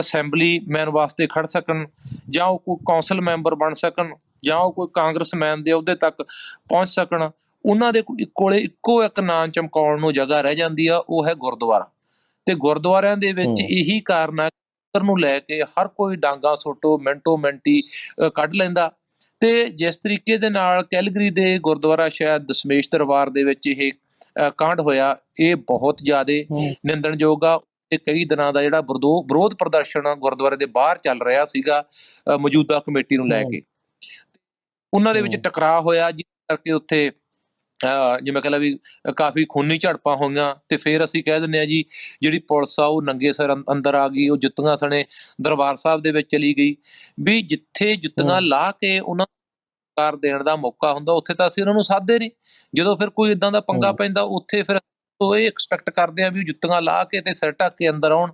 ਅਸੈਂਬਲੀ ਮੈਨ ਵਾਸਤੇ ਖੜ ਸਕਣ। ਜਾਂ ਉਹ ਕੋਈ ਕੌਂਸਲ ਮੈਂਬਰ ਬਣ ਸਕਣ ਜਾਂ ਉਹ ਕੋਈ ਕਾਂਗਰਸਮੈਨ ਦੇ ਅਹੁਦੇ ਤੱਕ ਪਹੁੰਚ ਸਕਣ ਉਹਨਾਂ ਦੇ ਕੋਲੇ ਇੱਕੋ ਇੱਕ ਨਾਂ ਚਮਕਾਉਣ ਨੂੰ ਜਗ੍ਹਾ ਰਹਿ ਜਾਂਦੀ ਆ ਉਹ ਹੈ ਗੁਰਦੁਆਰਾ। ਤੇ ਗੁਰਦੁਆਰਿਆਂ ਦੇ ਵਿੱਚ। ਇਹੀ ਕਾਰਨ ਕਿ ਨੂੰ ਲੈ ਕੇ ਹਰ ਕੋਈ ਡਾਂਗਾ ਸੋਟੋ ਮਿੰਟੋ ਮਿੰਟੀ ਕੱਢ ਲੈਂਦਾ। ਤੇ ਜਿਸ ਤਰੀਕੇ ਦੇ ਨਾਲ ਕੈਲਗਰੀ ਦੇ ਗੁਰਦੁਆਰਾ ਸ਼ਾਇਦ ਦਸ਼ਮੇਸ਼ ਦਰਬਾਰ ਦੇ ਵਿੱਚ ਇਹ ਕਾਂਡ ਹੋਇਆ ਇਹ ਬਹੁਤ ਜ਼ਿਆਦਾ ਨਿੰਦਣਯੋਗ ਆ। ਇਹ ਕਈ ਦਿਨਾਂ ਦਾ ਜਿਹੜਾ ਵਿਰੋਧ ਪ੍ਰਦਰਸ਼ਨ ਗੁਰਦੁਆਰੇ ਦੇ ਬਾਹਰ ਚੱਲ ਰਿਹਾ ਸੀਗਾ ਮੌਜੂਦਾ ਕਮੇਟੀ ਨੂੰ ਲੈ। ਕੇ ਉਹਨਾਂ ਦੇ ਵਿੱਚ। ਟਕਰਾਅ ਹੋਇਆ ਜਿਸ ਕਰਕੇ ਉੱਥੇ ਜਿਵੇਂ ਕਹ ਲਾ ਵੀ ਕਾਫੀ ਖੂਨੀ ਝੜਪਾਂ ਹੋਈਆਂ ਤੇ ਫਿਰ ਅਸੀਂ ਕਹਿ ਦਿੰਦੇ ਆ ਜੀ ਜਿਹੜੀ ਪੁਲਿਸ ਆ ਉਹ ਨੰਗੇ ਸਿਰ ਅੰਦਰ ਆ ਗਈ ਉਹ ਜੁੱਤੀਆਂ ਸਣੇ ਦਰਬਾਰ ਸਾਹਿਬ ਦੇ ਵਿੱਚ ਚਲੀ ਗਈ ਵੀ ਜਿੱਥੇ ਜੁੱਤੀਆਂ। ਲਾ ਕੇ ਉਹਨਾਂ ਨੂੰ ਕਾਰ ਦੇਣ ਦਾ ਮੌਕਾ ਹੁੰਦਾ ਉੱਥੇ ਤਾਂ ਅਸੀਂ ਉਹਨਾਂ ਨੂੰ ਸਾਧਦੇ ਨਹੀਂ ਜਦੋਂ ਫਿਰ ਕੋਈ ਇਦਾਂ ਦਾ ਪੰਗਾ। ਪੈਂਦਾ ਉੱਥੇ ਫਿਰ ਉਹ ਇਹ ਐਕਸਪੈਕਟ ਕਰਦੇ ਆ ਵੀ ਜੁੱਤੀਆਂ ਲਾ ਕੇ ਤੇ ਸਿਰ ਢੱਕ ਕੇ ਅੰਦਰ ਆਉਣ।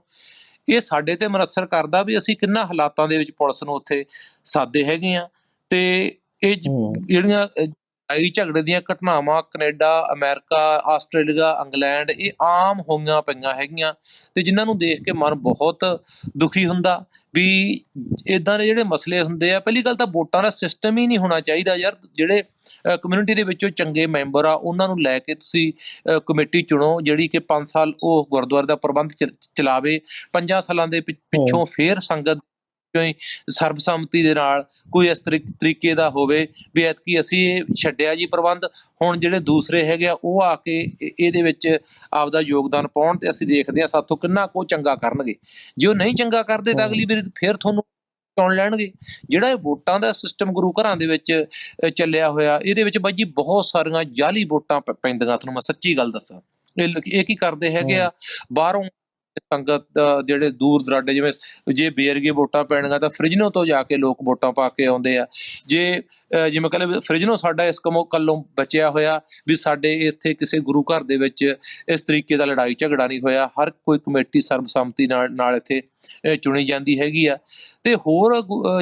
ਇਹ ਸਾਡੇ ਤੇ ਮਨਸਰ ਕਰਦਾ ਵੀ ਅਸੀਂ ਕਿੰਨਾ ਹਾਲਾਤਾਂ ਦੇ ਵਿੱਚ ਪੁਲਿਸ ਨੂੰ ਉੱਥੇ ਸਾਦੇ ਹੈਗੇ ਆ। ਤੇ ਇਹ ਜਿਹੜੀਆਂ ਲੜਾਈ ਝਗੜੇ ਦੀਆਂ ਘਟਨਾਵਾਂ ਕੈਨੇਡਾ ਅਮਰੀਕਾ ਆਸਟ੍ਰੇਲੀਆ ਇੰਗਲੈਂਡ ਇਹ ਆਮ ਹੋਈਆਂ ਪਈਆਂ ਹੈਗੀਆਂ। ਤੇ ਜਿਨ੍ਹਾਂ ਨੂੰ ਦੇਖ ਕੇ ਮਨ ਬਹੁਤ ਦੁਖੀ ਹੁੰਦਾ। ਵੀ ਇਦਾਂ ਦੇ ਜਿਹੜੇ ਮਸਲੇ ਹੁੰਦੇ ਆ ਪਹਿਲੀ ਗੱਲ ਤਾਂ ਵੋਟਾਂ ਦਾ ਸਿਸਟਮ ਹੀ ਨਹੀਂ ਹੋਣਾ ਚਾਹੀਦਾ ਯਾਰ। ਜਿਹੜੇ ਕਮਿਊਨਿਟੀ ਦੇ ਵਿੱਚੋਂ ਚੰਗੇ ਮੈਂਬਰ ਆ ਉਹਨਾਂ ਨੂੰ ਲੈ ਕੇ ਤੁਸੀਂ ਕਮੇਟੀ ਚੁਣੋ ਜਿਹੜੀ ਕਿ 5 ਸਾਲ ਉਹ ਗੁਰਦੁਆਰੇ ਦਾ ਪ੍ਰਬੰਧ ਚਲਾਵੇ 5 ਸਾਲਾਂ ਦੇ ਪਿੱਛੋਂ ਫੇਰ ਸੰਗਤ ਹੀ ਸਰਬਸੰਮਤੀ ਦੇ ਨਾਲ ਕੋਈ ਇਸ ਤਰੀ- ਤਰੀਕੇ ਦਾ ਹੋਵੇ ਵੀ ਐਤਕੀ ਅਸੀਂ ਇਹ ਛੱਡਿਆ ਜੀ ਪ੍ਰਬੰਧ ਹੁਣ ਜਿਹੜੇ ਦੂਸਰੇ ਹੈਗੇ ਆ ਉਹ ਆ ਕੇ ਇਹ- ਇਹਦੇ ਵਿੱਚ ਆਪਦਾ ਯੋਗਦਾਨ ਪਾਉਣ ਤੇ ਅਸੀਂ ਦੇਖਦੇ ਆ ਸਾਥੋਂ ਕਿੰਨਾ ਕੋ ਚੰਗਾ ਕਰਨਗੇ। ਜੇ ਉਹ ਨਹੀਂ ਚੰਗਾ ਕਰਦੇ ਤਾਂ। ਅਗਲੀ ਵਾਰ ਫੇਰ ਤੁਹਾਨੂੰ ਚੁਣ ਲੈਣਗੇ। ਜਿਹੜਾ ਇਹ ਵੋਟਾਂ ਦਾ ਸਿਸਟਮ ਗੁਰੂ ਘਰਾਂ ਦੇ ਵਿੱਚ ਚੱਲਿਆ ਹੋਇਆ ਇਹਦੇ ਵਿੱਚ ਬਾਈ ਜੀ ਬਹੁਤ ਸਾਰੀਆਂ ਜਾਲੀ ਵੋਟਾਂ ਪੈਂਦੀਆਂ ਤੁਹਾਨੂੰ ਮੈਂ ਸੱਚੀ ਗੱਲ ਦੱਸਾਂ। ਇਹ ਕੀ ਕਰਦੇ ਹੈਗੇ ਆ ਬਾਹਰੋਂ ਸੰਗਤ ਜਿਹੜੇ ਦੂਰ ਦਰਾਡੇ ਜਿਵੇਂ ਜੇ ਬੇਰਗੇ ਵੋਟਾਂ ਪੈਣੀਆਂ ਤਾਂ ਫ੍ਰਿਜਨੋ ਤੋਂ ਜਾ ਕੇ ਲੋਕ ਵੋਟਾਂ ਪਾ ਕੇ ਆਉਂਦੇ ਆ। ਜੇ ਜਿਵੇਂ ਕਹਿੰਦੇ ਫ੍ਰਿਜਨੋ ਸਾਡਾ ਇਸ ਕਮੋ ਕੱਲੋਂ ਬਚਿਆ ਹੋਇਆ ਵੀ ਸਾਡੇ ਇੱਥੇ ਕਿਸੇ ਗੁਰੂ ਘਰ ਦੇ ਵਿੱਚ ਇਸ ਤਰੀਕੇ ਦਾ ਲੜਾਈ ਝਗੜਾ ਨਹੀਂ ਹੋਇਆ ਹਰ ਕੋਈ ਕਮੇਟੀ ਸਰਬਸੰਮਤੀ ਨਾਲ ਨਾਲ ਇੱਥੇ ਚੁਣੀ ਜਾਂਦੀ ਹੈਗੀ ਆ ਤੇ ਹੋਰ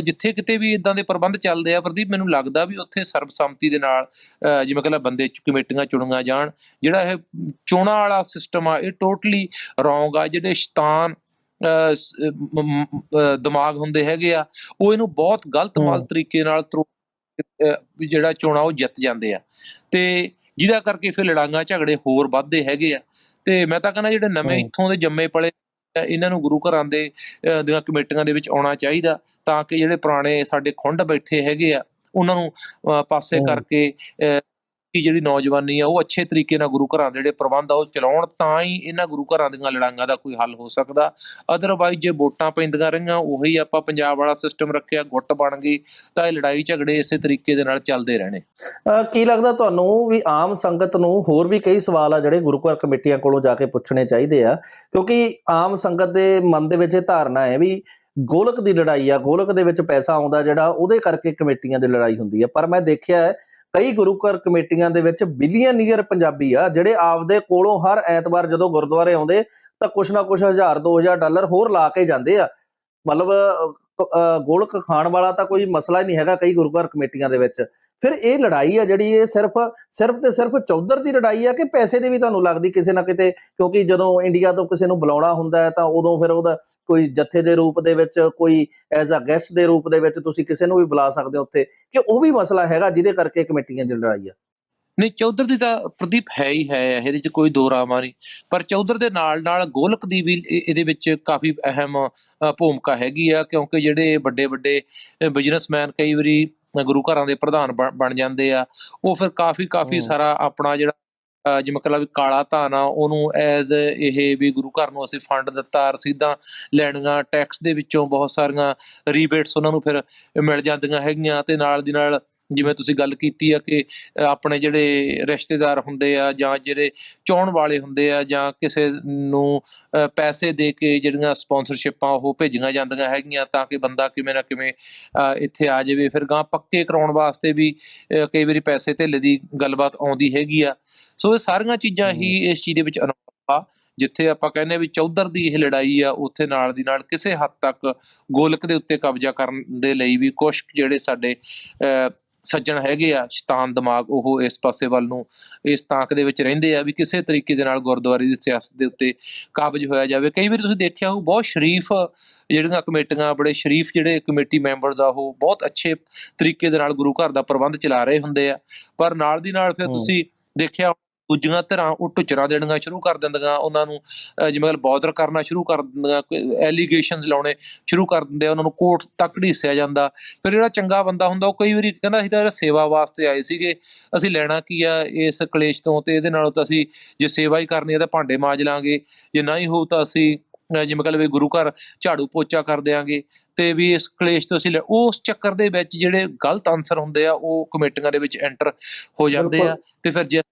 ਜਿੱਥੇ ਕਿਤੇ ਵੀ ਇਦਾਂ ਦੇ ਪ੍ਰਬੰਧ ਚੱਲਦੇ ਆ ਪ੍ਰਦੀਪ ਮੈਨੂੰ ਲੱਗਦਾ ਵੀ ਉੱਥੇ ਸਰਬਸੰਮਤੀ ਦੇ ਨਾਲ ਜਿਵੇਂ ਕਹਿੰਦਾ ਬੰਦੇ ਕਮੇਟੀਆਂ ਚੁਣੀਆਂ ਜਾਣ ਜਿਹੜਾ ਇਹ ਚੋਣਾਂ ਵਾਲਾ ਸਿਸਟਮ ਆ ਇਹ ਟੋਟਲੀ ਰੋਂਗ ਆ ਜਿਹੜੇ ਸ਼ੈਤਾਨ ਦਿਮਾਗ ਹੁੰਦੇ ਹੈਗੇ ਆ ਉਹ ਇਹਨੂੰ ਬਹੁਤ ਗਲਤ ਮਾਲ। ਤਰੀਕੇ ਨਾਲ ਤਰੋ ਜਿਹੜਾ ਚੋਣਾਂ ਉਹ ਜਿੱਤ ਜਾਂਦੇ ਆ ਤੇ ਜਿਹਦਾ ਕਰਕੇ ਫਿਰ ਲੜਾਈਆਂ ਝਗੜੇ ਹੋਰ ਵੱਧਦੇ ਹੈਗੇ ਆ ਤੇ ਮੈਂ ਤਾਂ ਕਹਿੰਦਾ ਜਿਹੜੇ ਨਵੇਂ। ਇੱਥੋਂ ਦੇ ਜੰਮੇ ਪਲੇ ਇਹਨਾਂ ਨੂੰ ਗੁਰੂ ਘਰਾਂ ਦੇ ਦੀਆਂ ਕਮੇਟੀਆਂ ਦੇ ਵਿੱਚ ਆਉਣਾ ਚਾਹੀਦਾ ਤਾਂ ਕਿ ਜਿਹੜੇ ਪੁਰਾਣੇ ਸਾਡੇ ਖੁੰਡ ਬੈਠੇ ਹੈਗੇ ਆ ਉਹਨਾਂ ਨੂੰ ਪਾਸੇ। ਕਰਕੇ ਕਿ ਜਿਹੜੀ ਨੌਜਵਾਨੀ ਆ, ਉਹ ਅੱਛੇ ਤਰੀਕੇ ਨਾਲ ਗੁਰੂ ਘਰਾਂ ਦੇ ਜਿਹੜੇ ਪ੍ਰਬੰਧ ਆ, ਉਹ ਚਲਾਉਣ, ਤਾਂ ਹੀ ਇਹਨਾਂ ਗੁਰੂ ਘਰਾਂ ਦੀਆਂ ਲੜਾਈਆਂ ਦਾ ਕੋਈ ਹੱਲ ਹੋ ਸਕਦਾ। ਅਦਰਵਾਈਜ਼ ਜੇ ਵੋਟਾਂ ਪੈਂਦੀਆਂ ਰਹੀਆਂ, ਉਹੀ ਆਪਾਂ ਪੰਜਾਬ ਵਾਲਾ ਸਿਸਟਮ ਰੱਖਿਆ, ਗੁੱਟ ਬਣ ਗਈ, ਤਾਂ ਇਹ ਲੜਾਈ ਝਗੜੇ ਇਸੇ ਤਰੀਕੇ ਦੇ ਨਾਲ ਚੱਲਦੇ ਰਹਿਣੇ। ਕੀ ਲੱਗਦਾ ਤੁਹਾਨੂੰ ਵੀ ਆਮ ਸੰਗਤ ਨੂੰ ਹੋਰ ਵੀ ਕਈ ਸਵਾਲ ਆ ਜਿਹੜੇ ਗੁਰੂ ਘਰ ਕਮੇਟੀਆਂ ਕੋਲੋਂ ਜਾ ਕੇ ਪੁੱਛਣੇ ਚਾਹੀਦੇ ਆ? ਕਿਉਂਕਿ ਆਮ ਸੰਗਤ ਦੇ ਮਨ ਦੇ ਵਿੱਚ ਇਹ ਧਾਰਨਾ ਹੈ ਵੀ ਗੋਲਕ ਦੀ ਲੜਾਈ ਆ, ਗੋਲਕ ਦੇ ਵਿੱਚ ਪੈਸਾ ਆਉਂਦਾ ਜਿਹੜਾ, ਉਹਦੇ ਕਰਕੇ ਕਮੇਟੀਆਂ ਦੀ ਲੜਾਈ ਹੁੰਦੀ ਹੈ ਪਰ ਮੈਂ ਦੇਖਿਆ ਹੈ ਕਈ ਗੁਰੂ ਘਰ ਕਮੇਟੀਆਂ ਦੇ ਵਿੱਚ ਬਿਲੀਅਨੀਅਰ ਪੰਜਾਬੀ ਆ ਜਿਹੜੇ ਆਪਦੇ ਕੋਲੋਂ ਹਰ ਐਤਵਾਰ ਜਦੋਂ ਗੁਰਦੁਆਰੇ ਆਉਂਦੇ ਤਾਂ ਕੁਛ ਨਾ ਕੁਛ ਹਜ਼ਾਰ 2000 ਡਾਲਰ ਹੋਰ ਲਾ ਕੇ ਜਾਂਦੇ ਆ। ਮਤਲਬ ਅਹ, ਅਹ, ਗੋਲਕ ਖਾਣ ਵਾਲਾ ਤਾਂ ਕੋਈ ਮਸਲਾ ਹੀ ਨਹੀਂ ਹੈਗਾ ਕਈ ਗੁਰੂ ਘਰ ਕਮੇਟੀਆਂ ਦੇ ਵਿੱਚ। ਫਿਰ ਇਹ ਲੜਾਈ ਆ ਜਿਹੜੀ ਇਹ ਸਿਰਫ ਸਿਰਫ ਤੇ ਸਿਰਫ ਚੌਧਰ ਦੀ ਲੜਾਈ ਆ ਕਿ ਪੈਸੇ ਦੀ ਵੀ ਤੁਹਾਨੂੰ ਲੱਗਦੀ ਕਿਸੇ ਨਾ ਕਿਤੇ? ਕਿਉਂਕਿ ਜਦੋਂ ਇੰਡੀਆ ਤੋਂ ਕਿਸੇ ਨੂੰ ਬੁਲਾਉਣਾ ਹੁੰਦਾ ਹੈ ਤਾਂ ਉਦੋਂ ਫਿਰ ਉਹਦਾ ਕੋਈ ਜੱਥੇ ਦੇ ਰੂਪ ਦੇ ਵਿੱਚ, ਕੋਈ ਐਜ਼ ਅ ਗੈਸਟ ਦੇ ਰੂਪ ਦੇ ਵਿੱਚ ਤੁਸੀਂ ਕਿਸੇ ਨੂੰ ਵੀ ਬੁਲਾ ਸਕਦੇ ਹੋ ਉੱਥੇ। ਕਿ ਉਹ ਵੀ ਮਸਲਾ ਹੈਗਾ ਜਿਹਦੇ ਕਰਕੇ ਕਮੇਟੀਆਂ ਦੀ ਲੜਾਈ ਆ। ਨਹੀਂ, ਚੌਧਰ ਦੀ ਤਾਂ ਪ੍ਰਦੀਪ ਹੈ ਹੀ ਹੈ, ਇਹਦੇ 'ਚ ਕੋਈ ਦੋ ਰਾਮਾ ਨਹੀਂ। ਪਰ ਚੌਧਰ ਦੇ ਨਾਲ ਨਾਲ ਗੋਲਕ ਦੀ ਵੀ ਇਹਦੇ ਵਿੱਚ ਕਾਫੀ ਅਹਿਮ ਭੂਮਿਕਾ ਹੈਗੀ ਆ, ਕਿਉਂਕਿ ਜਿਹੜੇ ਵੱਡੇ ਵੱਡੇ ਬਿਜ਼ਨਸਮੈਨ ਕਈ ਵਾਰੀ ਗੁਰੂ ਘਰਾਂ ਦੇ ਪ੍ਰਧਾਨ ਬਣ- ਜਾਂਦੇ ਆ ਉਹ ਫਿਰ ਕਾਫੀ ਕਾਫੀ। ਸਾਰਾ ਆਪਣਾ ਜਿਹੜਾ ਜਿਵੇਂ ਕਲਾ ਵੀ ਕਾਲਾ ਧਨ ਆ ਉਹਨੂੰ ਐਜ਼ ਇਹ ਵੀ ਗੁਰੂ ਘਰ ਨੂੰ ਅਸੀਂ ਫੰਡ ਦਿੱਤਾ ਰਸੀਦਾਂ ਲੈਣੀਆਂ ਟੈਕਸ ਦੇ ਵਿੱਚੋਂ ਬਹੁਤ ਸਾਰੀਆਂ ਰੀਬੇਟਸ ਉਹਨਾਂ ਨੂੰ ਫਿਰ ਮਿਲ ਜਾਂਦੀਆਂ ਹੈਗੀਆਂ ਤੇ ਨਾਲ ਦੀ ਨਾਲ ਜਿਵੇਂ ਤੁਸੀਂ ਗੱਲ ਕੀਤੀ ਆ ਕਿ ਆਪਣੇ ਜਿਹੜੇ ਰਿਸ਼ਤੇਦਾਰ ਹੁੰਦੇ ਆ ਜਾਂ ਜਿਹੜੇ ਚਾਹਣ ਵਾਲੇ ਹੁੰਦੇ ਆ ਜਾਂ ਕਿਸੇ ਨੂੰ ਪੈਸੇ ਦੇ ਕੇ ਜਿਹੜੀਆਂ ਸਪਾਂਸਰਸ਼ਿਪਾਂ ਉਹ ਭੇਜੀਆਂ ਜਾਂਦੀਆਂ ਹੈਗੀਆਂ ਤਾਂ ਕਿ ਬੰਦਾ ਕਿਵੇਂ ਨਾ ਕਿਵੇਂ ਇੱਥੇ ਆ ਜਾਵੇ। ਫਿਰ ਗਾਂ ਪੱਕੇ ਕਰਾਉਣ ਵਾਸਤੇ ਵੀ ਕਈ ਵਾਰੀ ਪੈਸੇ ਧੇਲੇ ਦੀ ਗੱਲਬਾਤ ਆਉਂਦੀ ਹੈਗੀ ਆ। ਸੋ ਇਹ ਸਾਰੀਆਂ ਚੀਜ਼ਾਂ ਹੀ ਇਸ ਚੀਜ਼ ਦੇ ਵਿੱਚ ਅਨੁਭਵ ਜਿੱਥੇ ਆਪਾਂ ਕਹਿੰਦੇ ਵੀ ਚੌਧਰ ਦੀ ਇਹ ਲੜਾਈ ਆ ਉੱਥੇ ਨਾਲ ਦੀ ਨਾਲ ਕਿਸੇ ਹੱਦ ਤੱਕ ਗੋਲਕ ਦੇ ਉੱਤੇ ਕਬਜ਼ਾ ਕਰਨ ਦੇ ਲਈ ਵੀ ਕੁਝ ਜਿਹੜੇ ਸਾਡੇ ਸੱਜਣ ਹੈਗੇ ਆ ਸ਼ੈਤਾਨ ਦਿਮਾਗ ਉਹ ਇਸ ਪਾਸੇ ਵੱਲ ਨੂੰ ਇਸ ਤਾਂਕ ਦੇ ਵਿੱਚ ਰਹਿੰਦੇ ਆ ਵੀ ਕਿਸੇ ਤਰੀਕੇ ਦੇ ਨਾਲ ਗੁਰਦੁਆਰੇ ਦੀ ਸਿਆਸਤ ਦੇ ਉੱਤੇ ਕਾਬਜ ਹੋਇਆ ਜਾਵੇ ਕਈ ਵਾਰੀ ਤੁਸੀਂ ਦੇਖਿਆ ਹੋ ਬਹੁਤ ਸ਼ਰੀਫ ਜਿਹੜੀਆਂ ਕਮੇਟੀਆਂ ਬੜੇ ਸ਼ਰੀਫ ਜਿਹੜੇ ਕਮੇਟੀ ਮੈਂਬਰਸ ਆ ਉਹ ਬਹੁਤ ਅੱਛੇ ਤਰੀਕੇ ਦੇ ਨਾਲ ਗੁਰੂ ਘਰ ਦਾ ਪ੍ਰਬੰਧ ਚਲਾ ਰਹੇ ਹੁੰਦੇ ਆ ਪਰ ਨਾਲ ਦੀ ਨਾਲ ਫਿਰ। ਤੁਸੀਂ ਦੇਖਿਆ ਦੂਜੀਆਂ ਧਿਰਾਂ ਉਹ ਟੁਚਰਾਂ ਦੇਣੀਆਂ ਸ਼ੁਰੂ ਕਰ ਦਿੰਦੀਆਂ ਉਹਨਾਂ ਨੂੰ ਜਿਵੇਂ ਗੱਲ ਬੌਦਰ ਕਰਨਾ ਸ਼ੁਰੂ ਕਰ ਦਿੰਦੀਆਂ ਐਲੀਗੇਸ਼ਨਸ ਲਾਉਣੇ ਸ਼ੁਰੂ ਕਰ ਦਿੰਦੇ ਉਹਨਾਂ ਨੂੰ ਕੋਰਟ ਤੱਕ ਢੀਸਿਆ ਜਾਂਦਾ ਫਿਰ ਜਿਹੜਾ ਚੰਗਾ ਬੰਦਾ ਹੁੰਦਾ ਉਹ ਕਈ ਵਾਰੀ ਕਹਿੰਦਾ ਅਸੀਂ ਤਾਂ ਸੇਵਾ ਵਾਸਤੇ ਆਏ ਸੀਗੇ ਅਸੀਂ ਲੈਣਾ ਕੀ ਆ ਇਸ ਕਲੇਸ਼ ਤੋਂ ਤੇ ਇਹਦੇ ਨਾਲੋਂ ਤਾਂ ਅਸੀਂ ਜੇ ਸੇਵਾ ਹੀ ਕਰਨੀ ਹੈ ਤਾਂ ਭਾਂਡੇ ਮਾਂਜ ਲਾਂਗੇ ਜੇ ਨਹੀਂ ਹੋਊ ਤਾਂ ਅਸੀਂ ਜਿਵੇਂ ਕਹਿੰਦੇ ਵੀ ਗੁਰੂ ਘਰ ਝਾੜੂ ਪੋਚਾ ਕਰ ਦਿਆਂਗੇ ਤੇ ਵੀ ਇਸ ਕਲੇਸ਼ ਤੋਂ ਅਸੀਂ ਲੈ ਉਸ ਚੱਕਰ ਦੇ ਵਿੱਚ ਜਿਹੜੇ ਗਲਤ ਆਨਸਰ ਹੁੰਦੇ ਆ ਉਹ ਕਮੇਟੀਆਂ ਦੇ ਵਿੱਚ ਐਂਟਰ ਹੋ ਜਾਂਦੇ ਆ। ਤੇ ਫਿਰ ਜੇ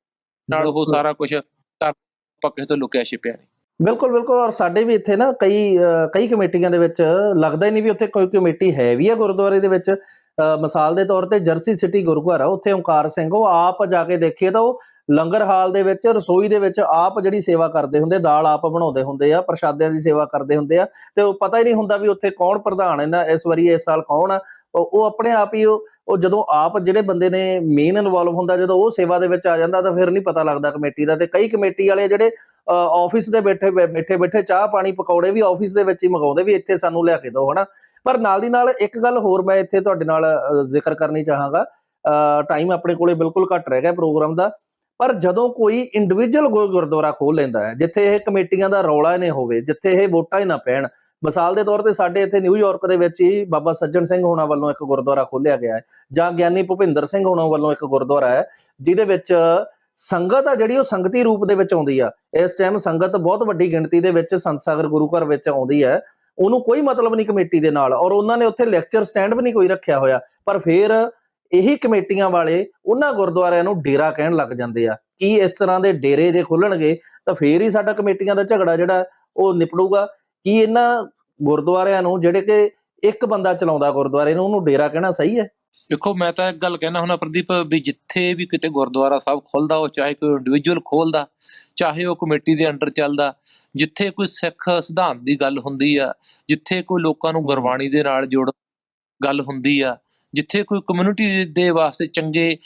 ਨਾਲ ਉਹ। ਸਾਰਾ ਕੁਝ ਕਰ ਪੱਕੇ ਤੋਂ ਲੁਕਿਆ ਛਿਪਿਆ ਨਹੀਂ। ਬਿਲਕੁਲ ਬਿਲਕੁਲ। ਔਰ ਸਾਡੇ ਵੀ ਇੱਥੇ ਨਾ ਕਈ ਕਈ ਕਮੇਟੀਆਂ ਦੇ ਵਿੱਚ ਲੱਗਦਾ ਹੀ ਨਹੀਂ ਵੀ ਉੱਥੇ ਕੋਈ ਕਮੇਟੀ ਹੈ ਵੀ ਆ ਗੁਰਦੁਆਰੇ ਦੇ ਵਿੱਚ। ਮਿਸਾਲ ਦੇ ਤੌਰ ਤੇ ਜਰਸੀ ਸਿਟੀ ਗੁਰਦੁਆਰਾ ਉੱਥੇ ਓਂਕਾਰ ਸਿੰਘ ਉਹ ਆਪ ਜਾ ਕੇ ਦੇਖੀਏ ਤਾਂ ਉਹ ਲੰਗਰ ਹਾਲ ਦੇ ਵਿੱਚ ਰਸੋਈ ਦੇ ਵਿੱਚ ਆਪ ਜਿਹੜੀ ਸੇਵਾ ਕਰਦੇ ਹੁੰਦੇ ਦਾਲ ਆਪ ਬਣਾਉਂਦੇ ਹੁੰਦੇ ਆ ਪ੍ਰਸ਼ਾਦਿਆਂ ਦੀ ਸੇਵਾ ਕਰਦੇ ਹੁੰਦੇ ਆ। ਤੇ ਉਹ ਪਤਾ ਹੀ ਨਹੀਂ ਹੁੰਦਾ ਵੀ ਉੱਥੇ ਕੌਣ ਪ੍ਰਧਾਨ ਇਹਨਾਂ ਇਸ ਵਾਰੀ ਇਸ ਸਾਲ ਕੌਣ ਆ। ਉਹ ਆਪਣੇ ਆਪ ਹੀ ਉਹ ਜਦੋਂ ਆਪ ਜਿਹੜੇ ਬੰਦੇ ਨੇ ਮੇਨ ਇਨਵੋਲਵ ਹੁੰਦਾ, ਜਦੋਂ ਉਹ ਸੇਵਾ ਦੇ ਵਿੱਚ ਆ ਜਾਂਦਾ ਤਾਂ ਫਿਰ ਨਹੀਂ ਪਤਾ ਲੱਗਦਾ ਕਮੇਟੀ ਦਾ ਤੇ ਕਈ ਕਮੇਟੀ ਵਾਲੇ ਜਿਹੜੇ ਆਫਿਸ ਦੇ ਬੈਠੇ ਬੈਠੇ ਬੈਠੇ ਚਾਹ ਪਾਣੀ ਪਕੌੜੇ ਵੀ ਆਫਿਸ ਦੇ ਵਿੱਚ ਹੀ ਮੰਗਾਉਂਦੇ ਵੀ ਇੱਥੇ ਸਾਨੂੰ ਲਿਆ ਕੇ ਦਿਓ, ਹਨਾ? ਪਰ ਨਾਲ ਦੀ ਨਾਲ ਇੱਕ ਗੱਲ ਹੋਰ ਮੈਂ ਇੱਥੇ ਤੁਹਾਡੇ ਨਾਲ ਜ਼ਿਕਰ ਕਰਨੀ ਚਾਹਾਂਗਾ ਟਾਈਮ ਆਪਣੇ ਕੋਲੇ ਬਿਲਕੁਲ ਘੱਟ ਰਹਿ ਗਿਆ ਪ੍ਰੋਗਰਾਮ ਦਾ। ਪਰ ਜਦੋਂ ਕੋਈ ਇੰਡੀਵਿਜੂਅਲ ਗੁਰਦੁਆਰਾ ਖੋਲ ਲੈਂਦਾ ਹੈ, ਜਿੱਥੇ ਇਹ ਕਮੇਟੀਆਂ ਦਾ ਰੌਲਾ ਹੀ ਨਹੀਂ ਹੋਵੇ, ਜਿੱਥੇ ਇਹ ਵੋਟਾਂ ਹੀ ਨਾ ਪੈਣ, ਮਿਸਾਲ ਦੇ ਤੌਰ ਤੇ ਸਾਡੇ ਇੱਥੇ ਨਿਊਯਾਰਕ ਦੇ ਵਿੱਚ ਹੀ ਬਾਬਾ ਸੱਜਣ ਸਿੰਘ ਹੋਣਾ ਵੱਲੋਂ ਇੱਕ ਗੁਰਦੁਆਰਾ ਖੋਲ੍ਹਿਆ ਗਿਆ ਹੈ, ਜਾਂ ਗਿਆਨੀ ਭੁਪਿੰਦਰ ਸਿੰਘ ਹੋਣਾ ਵੱਲੋਂ ਇੱਕ ਗੁਰਦੁਆਰਾ ਹੈ, ਜਿਹਦੇ ਵਿੱਚ ਸੰਗਤ ਆ ਜਿਹੜੀ ਉਹ ਸੰਗਤੀ ਰੂਪ ਦੇ ਵਿੱਚ ਆਉਂਦੀ ਆ। ਇਸ ਟਾਈਮ ਸੰਗਤ ਬਹੁਤ ਵੱਡੀ ਗਿਣਤੀ ਦੇ ਵਿੱਚ ਸੰਤ ਸਾਗਰ ਗੁਰੂ ਘਰ ਵਿੱਚ ਆਉਂਦੀ ਹੈ। ਉਹਨੂੰ ਕੋਈ ਮਤਲਬ ਨਹੀਂ ਕਮੇਟੀ ਦੇ ਨਾਲ, ਔਰ ਉਹਨਾਂ ਨੇ ਉੱਥੇ ਲੈਕਚਰ ਸਟੈਂਡ ਵੀ ਨਹੀਂ ਕੋਈ ਰੱਖਿਆ ਹੋਇਆ, ਪਰ ਫਿਰ ਇਹੀ ਕਮੇਟੀਆਂ ਵਾਲੇ ਉਹਨਾਂ ਗੁਰਦੁਆਰਿਆਂ ਨੂੰ ਡੇਰਾ ਕਹਿਣ ਲੱਗ ਜਾਂਦੇ ਆ। ਕੀ ਇਸ ਤਰ੍ਹਾਂ ਦੇ ਡੇਰੇ ਜੇ ਖੋਲਣਗੇ, ਤਾਂ ਫੇਰ ਹੀ ਸਾਡਾ ਕਮੇਟੀਆਂ ਦਾ ਝਗੜਾ ਜਿਹੜਾ ਉਹ ਨਿਪੜੂਗਾ। ਕੀ ਇਹਨਾਂ ਗੁਰਦੁਆਰਿਆਂ ਨੂੰ ਜਿਹੜੇ ਕਿ ਇੱਕ ਬੰਦਾ ਚਲਾਉਂਦਾ ਗੁਰਦੁਆਰੇ ਨੂੰ, ਉਹਨੂੰ ਡੇਰਾ ਕਹਿਣਾ ਸਹੀ ਹੈ? ਦੇਖੋ, ਮੈਂ ਤਾਂ ਇੱਕ ਗੱਲ ਕਹਿਣਾ ਹੁੰਦਾ ਪ੍ਰਦੀਪ, ਵੀ ਜਿੱਥੇ ਵੀ ਕਿਤੇ ਗੁਰਦੁਆਰਾ ਸਾਹਿਬ ਖੁੱਲਦਾ, ਉਹ ਚਾਹੇ ਕੋਈ ਇੰਡੀਵਿਜੂਅਲ ਖੋਲਦਾ, ਚਾਹੇ ਉਹ ਕਮੇਟੀ ਦੇ ਅੰਡਰ ਚੱਲਦਾ, ਜਿੱਥੇ ਕੋਈ ਸਿੱਖ ਸਿਧਾਂਤ ਦੀ ਗੱਲ ਹੁੰਦੀ ਆ, ਜਿੱਥੇ ਕੋਈ ਲੋਕਾਂ ਨੂੰ ਗੁਰਬਾਣੀ ਦੇ ਨਾਲ ਜੋੜ ਗੱਲ ਹੁੰਦੀ ਆ ਜਿੱਥੇ ਕੋਈ ਕਮਿਊਨਿਟੀ ਦੇ ਵਾਸਤੇ ਚੰਗੇ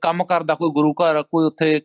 ਕੰਮ ਕਰਦਾ ਕੋਈ ਗੁਰੂ ਘਰ ਕੋਈ ਉੱਥੇ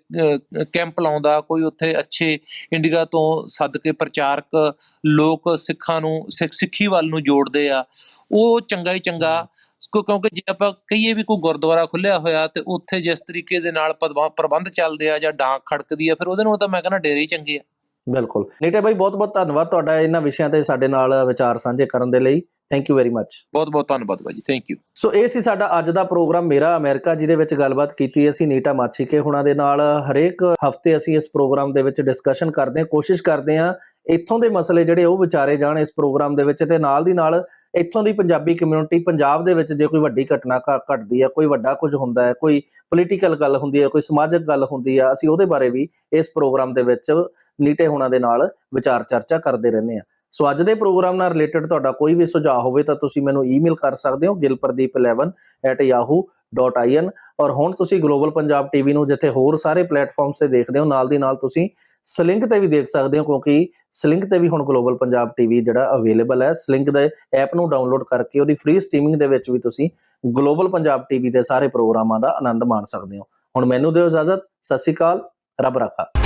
ਕੈਂਪ ਲਾਉਂਦਾ ਕੋਈ ਉੱਥੇ ਅੱਛੇ ਇੰਡੀਆ ਤੋਂ ਸੱਦ ਕੇ ਪ੍ਰਚਾਰਕ ਲੋਕ ਸਿੱਖਾਂ ਨੂੰ ਸਿੱਖ ਸਿੱਖੀ ਵੱਲ ਨੂੰ ਜੋੜਦੇ ਆ ਉਹ ਚੰਗਾ ਹੀ ਚੰਗਾ। ਕਿਉਂ- ਕਿਉਂਕਿ ਜੇ ਆਪਾਂ ਕਹੀਏ ਵੀ ਕੋਈ ਗੁਰਦੁਆਰਾ ਖੁੱਲਿਆ ਹੋਇਆ ਤੇ ਉੱਥੇ ਜਿਸ ਤਰੀਕੇ ਦੇ ਨਾਲ ਪ੍ਰਬੰਧ ਚੱਲਦੇ ਆ ਜਾਂ ਡਾਂਗ ਖੜਕਦੀ ਆ ਫਿਰ ਉਹਦੇ ਨਾਲ ਤਾਂ ਮੈਂ ਕਹਿੰਦਾ ਡੇਰੇ ਹੀ ਚੰਗੇ ਆ। ਬਿਲਕੁਲ। ਨੀਟੇ ਬਾਈ ਬਹੁਤ ਬਹੁਤ ਧੰਨਵਾਦ ਤੁਹਾਡਾ ਇਹਨਾਂ ਵਿਸ਼ਿਆਂ ਤੇ ਸਾਡੇ ਨਾਲ ਵਿਚਾਰ ਸਾਂਝੇ ਕਰਨ ਦੇ ਲਈ। ਥੈਂਕ ਯੂ ਵੈਰੀ ਮੱਚ ਬਹੁਤ ਬਹੁਤ ਧੰਨਵਾਦ ਬਾਈ ਜੀ ਥੈਂਕ ਯੂ ਸੋ ਇਹ ਸੀ ਸਾਡਾ ਅੱਜ ਦਾ ਪ੍ਰੋਗਰਾਮ ਮੇਰਾ ਅਮਰੀਕਾ ਜਿਹਦੇ ਵਿੱਚ ਗੱਲਬਾਤ ਕੀਤੀ ਅਸੀਂ ਨੀਟਾ ਮਾਛੀਕੇ ਹੁਣਾਂ ਦੇ ਨਾਲ। ਹਰੇਕ ਹਫ਼ਤੇ ਅਸੀਂ ਇਸ ਪ੍ਰੋਗਰਾਮ ਦੇ ਵਿੱਚ ਡਿਸਕਸ਼ਨ ਕਰਦੇ ਹਾਂ ਕੋਸ਼ਿਸ਼ ਕਰਦੇ ਹਾਂ ਇੱਥੋਂ ਦੇ ਮਸਲੇ ਜਿਹੜੇ ਉਹ ਵਿਚਾਰੇ ਜਾਣ ਇਸ ਪ੍ਰੋਗਰਾਮ ਦੇ ਵਿੱਚ ਤੇ ਨਾਲ ਦੀ ਨਾਲ ਇੱਥੋਂ ਦੀ ਪੰਜਾਬੀ ਕਮਿਊਨਿਟੀ ਪੰਜਾਬ ਦੇ ਵਿੱਚ ਜੇ ਕੋਈ ਵੱਡੀ ਘਟਨਾ ਘਟਦੀ ਹੈ ਕੋਈ ਵੱਡਾ ਕੁਝ ਹੁੰਦਾ ਹੈ ਕੋਈ ਪੋਲੀਟੀਕਲ ਗੱਲ ਹੁੰਦੀ ਹੈ ਕੋਈ ਸਮਾਜਿਕ ਗੱਲ ਹੁੰਦੀ ਹੈ ਅਸੀਂ ਉਹਦੇ ਬਾਰੇ ਵੀ ਇਸ ਪ੍ਰੋਗਰਾਮ ਦੇ ਵਿੱਚ ਨੀਟੇ ਹੁਣਾਂ ਦੇ ਨਾਲ ਵਿਚਾਰ ਚਰਚਾ ਕਰਦੇ ਰਹਿੰਦੇ ਹਾਂ। ਸੋ ਅੱਜ ਦੇ ਪ੍ਰੋਗਰਾਮ ਨਾਲ ਰਿਲੇਟਡ ਤੁਹਾਡਾ ਕੋਈ ਵੀ ਸੁਝਾਅ ਹੋਵੇ ਤਾਂ ਤੁਸੀਂ ਮੈਨੂੰ ਈਮੇਲ ਕਰ ਸਕਦੇ ਹੋ gilpardeep11@yahoo.in ਔਰ ਹੁਣ ਤੁਸੀਂ ਗਲੋਬਲ ਪੰਜਾਬ ਟੀਵੀ ਨੂੰ ਜਿੱਥੇ ਹੋਰ ਸਾਰੇ ਪਲੇਟਫਾਰਮਸ ਤੇ ਦੇਖਦੇ ਹੋ, ਨਾਲ ਦੀ ਨਾਲ ਤੁਸੀਂ ਸਲਿੰਕ ਤੇ ਵੀ ਦੇਖ ਸਕਦੇ ਹੋ ਕਿਉਂਕਿ ਸਲਿੰਕ ਤੇ ਵੀ ਹੁਣ ਗਲੋਬਲ ਪੰਜਾਬ ਟੀਵੀ ਜਿਹੜਾ ਅਵੇਲੇਬਲ ਹੈ ਸਲਿੰਕ ਦੇ ਐਪ ਨੂੰ ਡਾਊਨਲੋਡ ਕਰਕੇ ਉਹਦੀ ਫ੍ਰੀ ਸਟ੍ਰੀਮਿੰਗ ਦੇ ਵਿੱਚ ਵੀ ਤੁਸੀਂ ਗਲੋਬਲ ਪੰਜਾਬ ਟੀਵੀ ਦੇ ਸਾਰੇ ਪ੍ਰੋਗਰਾਮਾਂ ਦਾ ਆਨੰਦ ਮਾਣ ਸਕਦੇ ਹੋ। ਹੁਣ ਮੈਨੂੰ ਦਿਓ ਇਜਾਜ਼ਤ, ਸਤਿ ਸ਼੍ਰੀ ਅਕਾਲ, ਰੱਬ ਰਾਖਾ।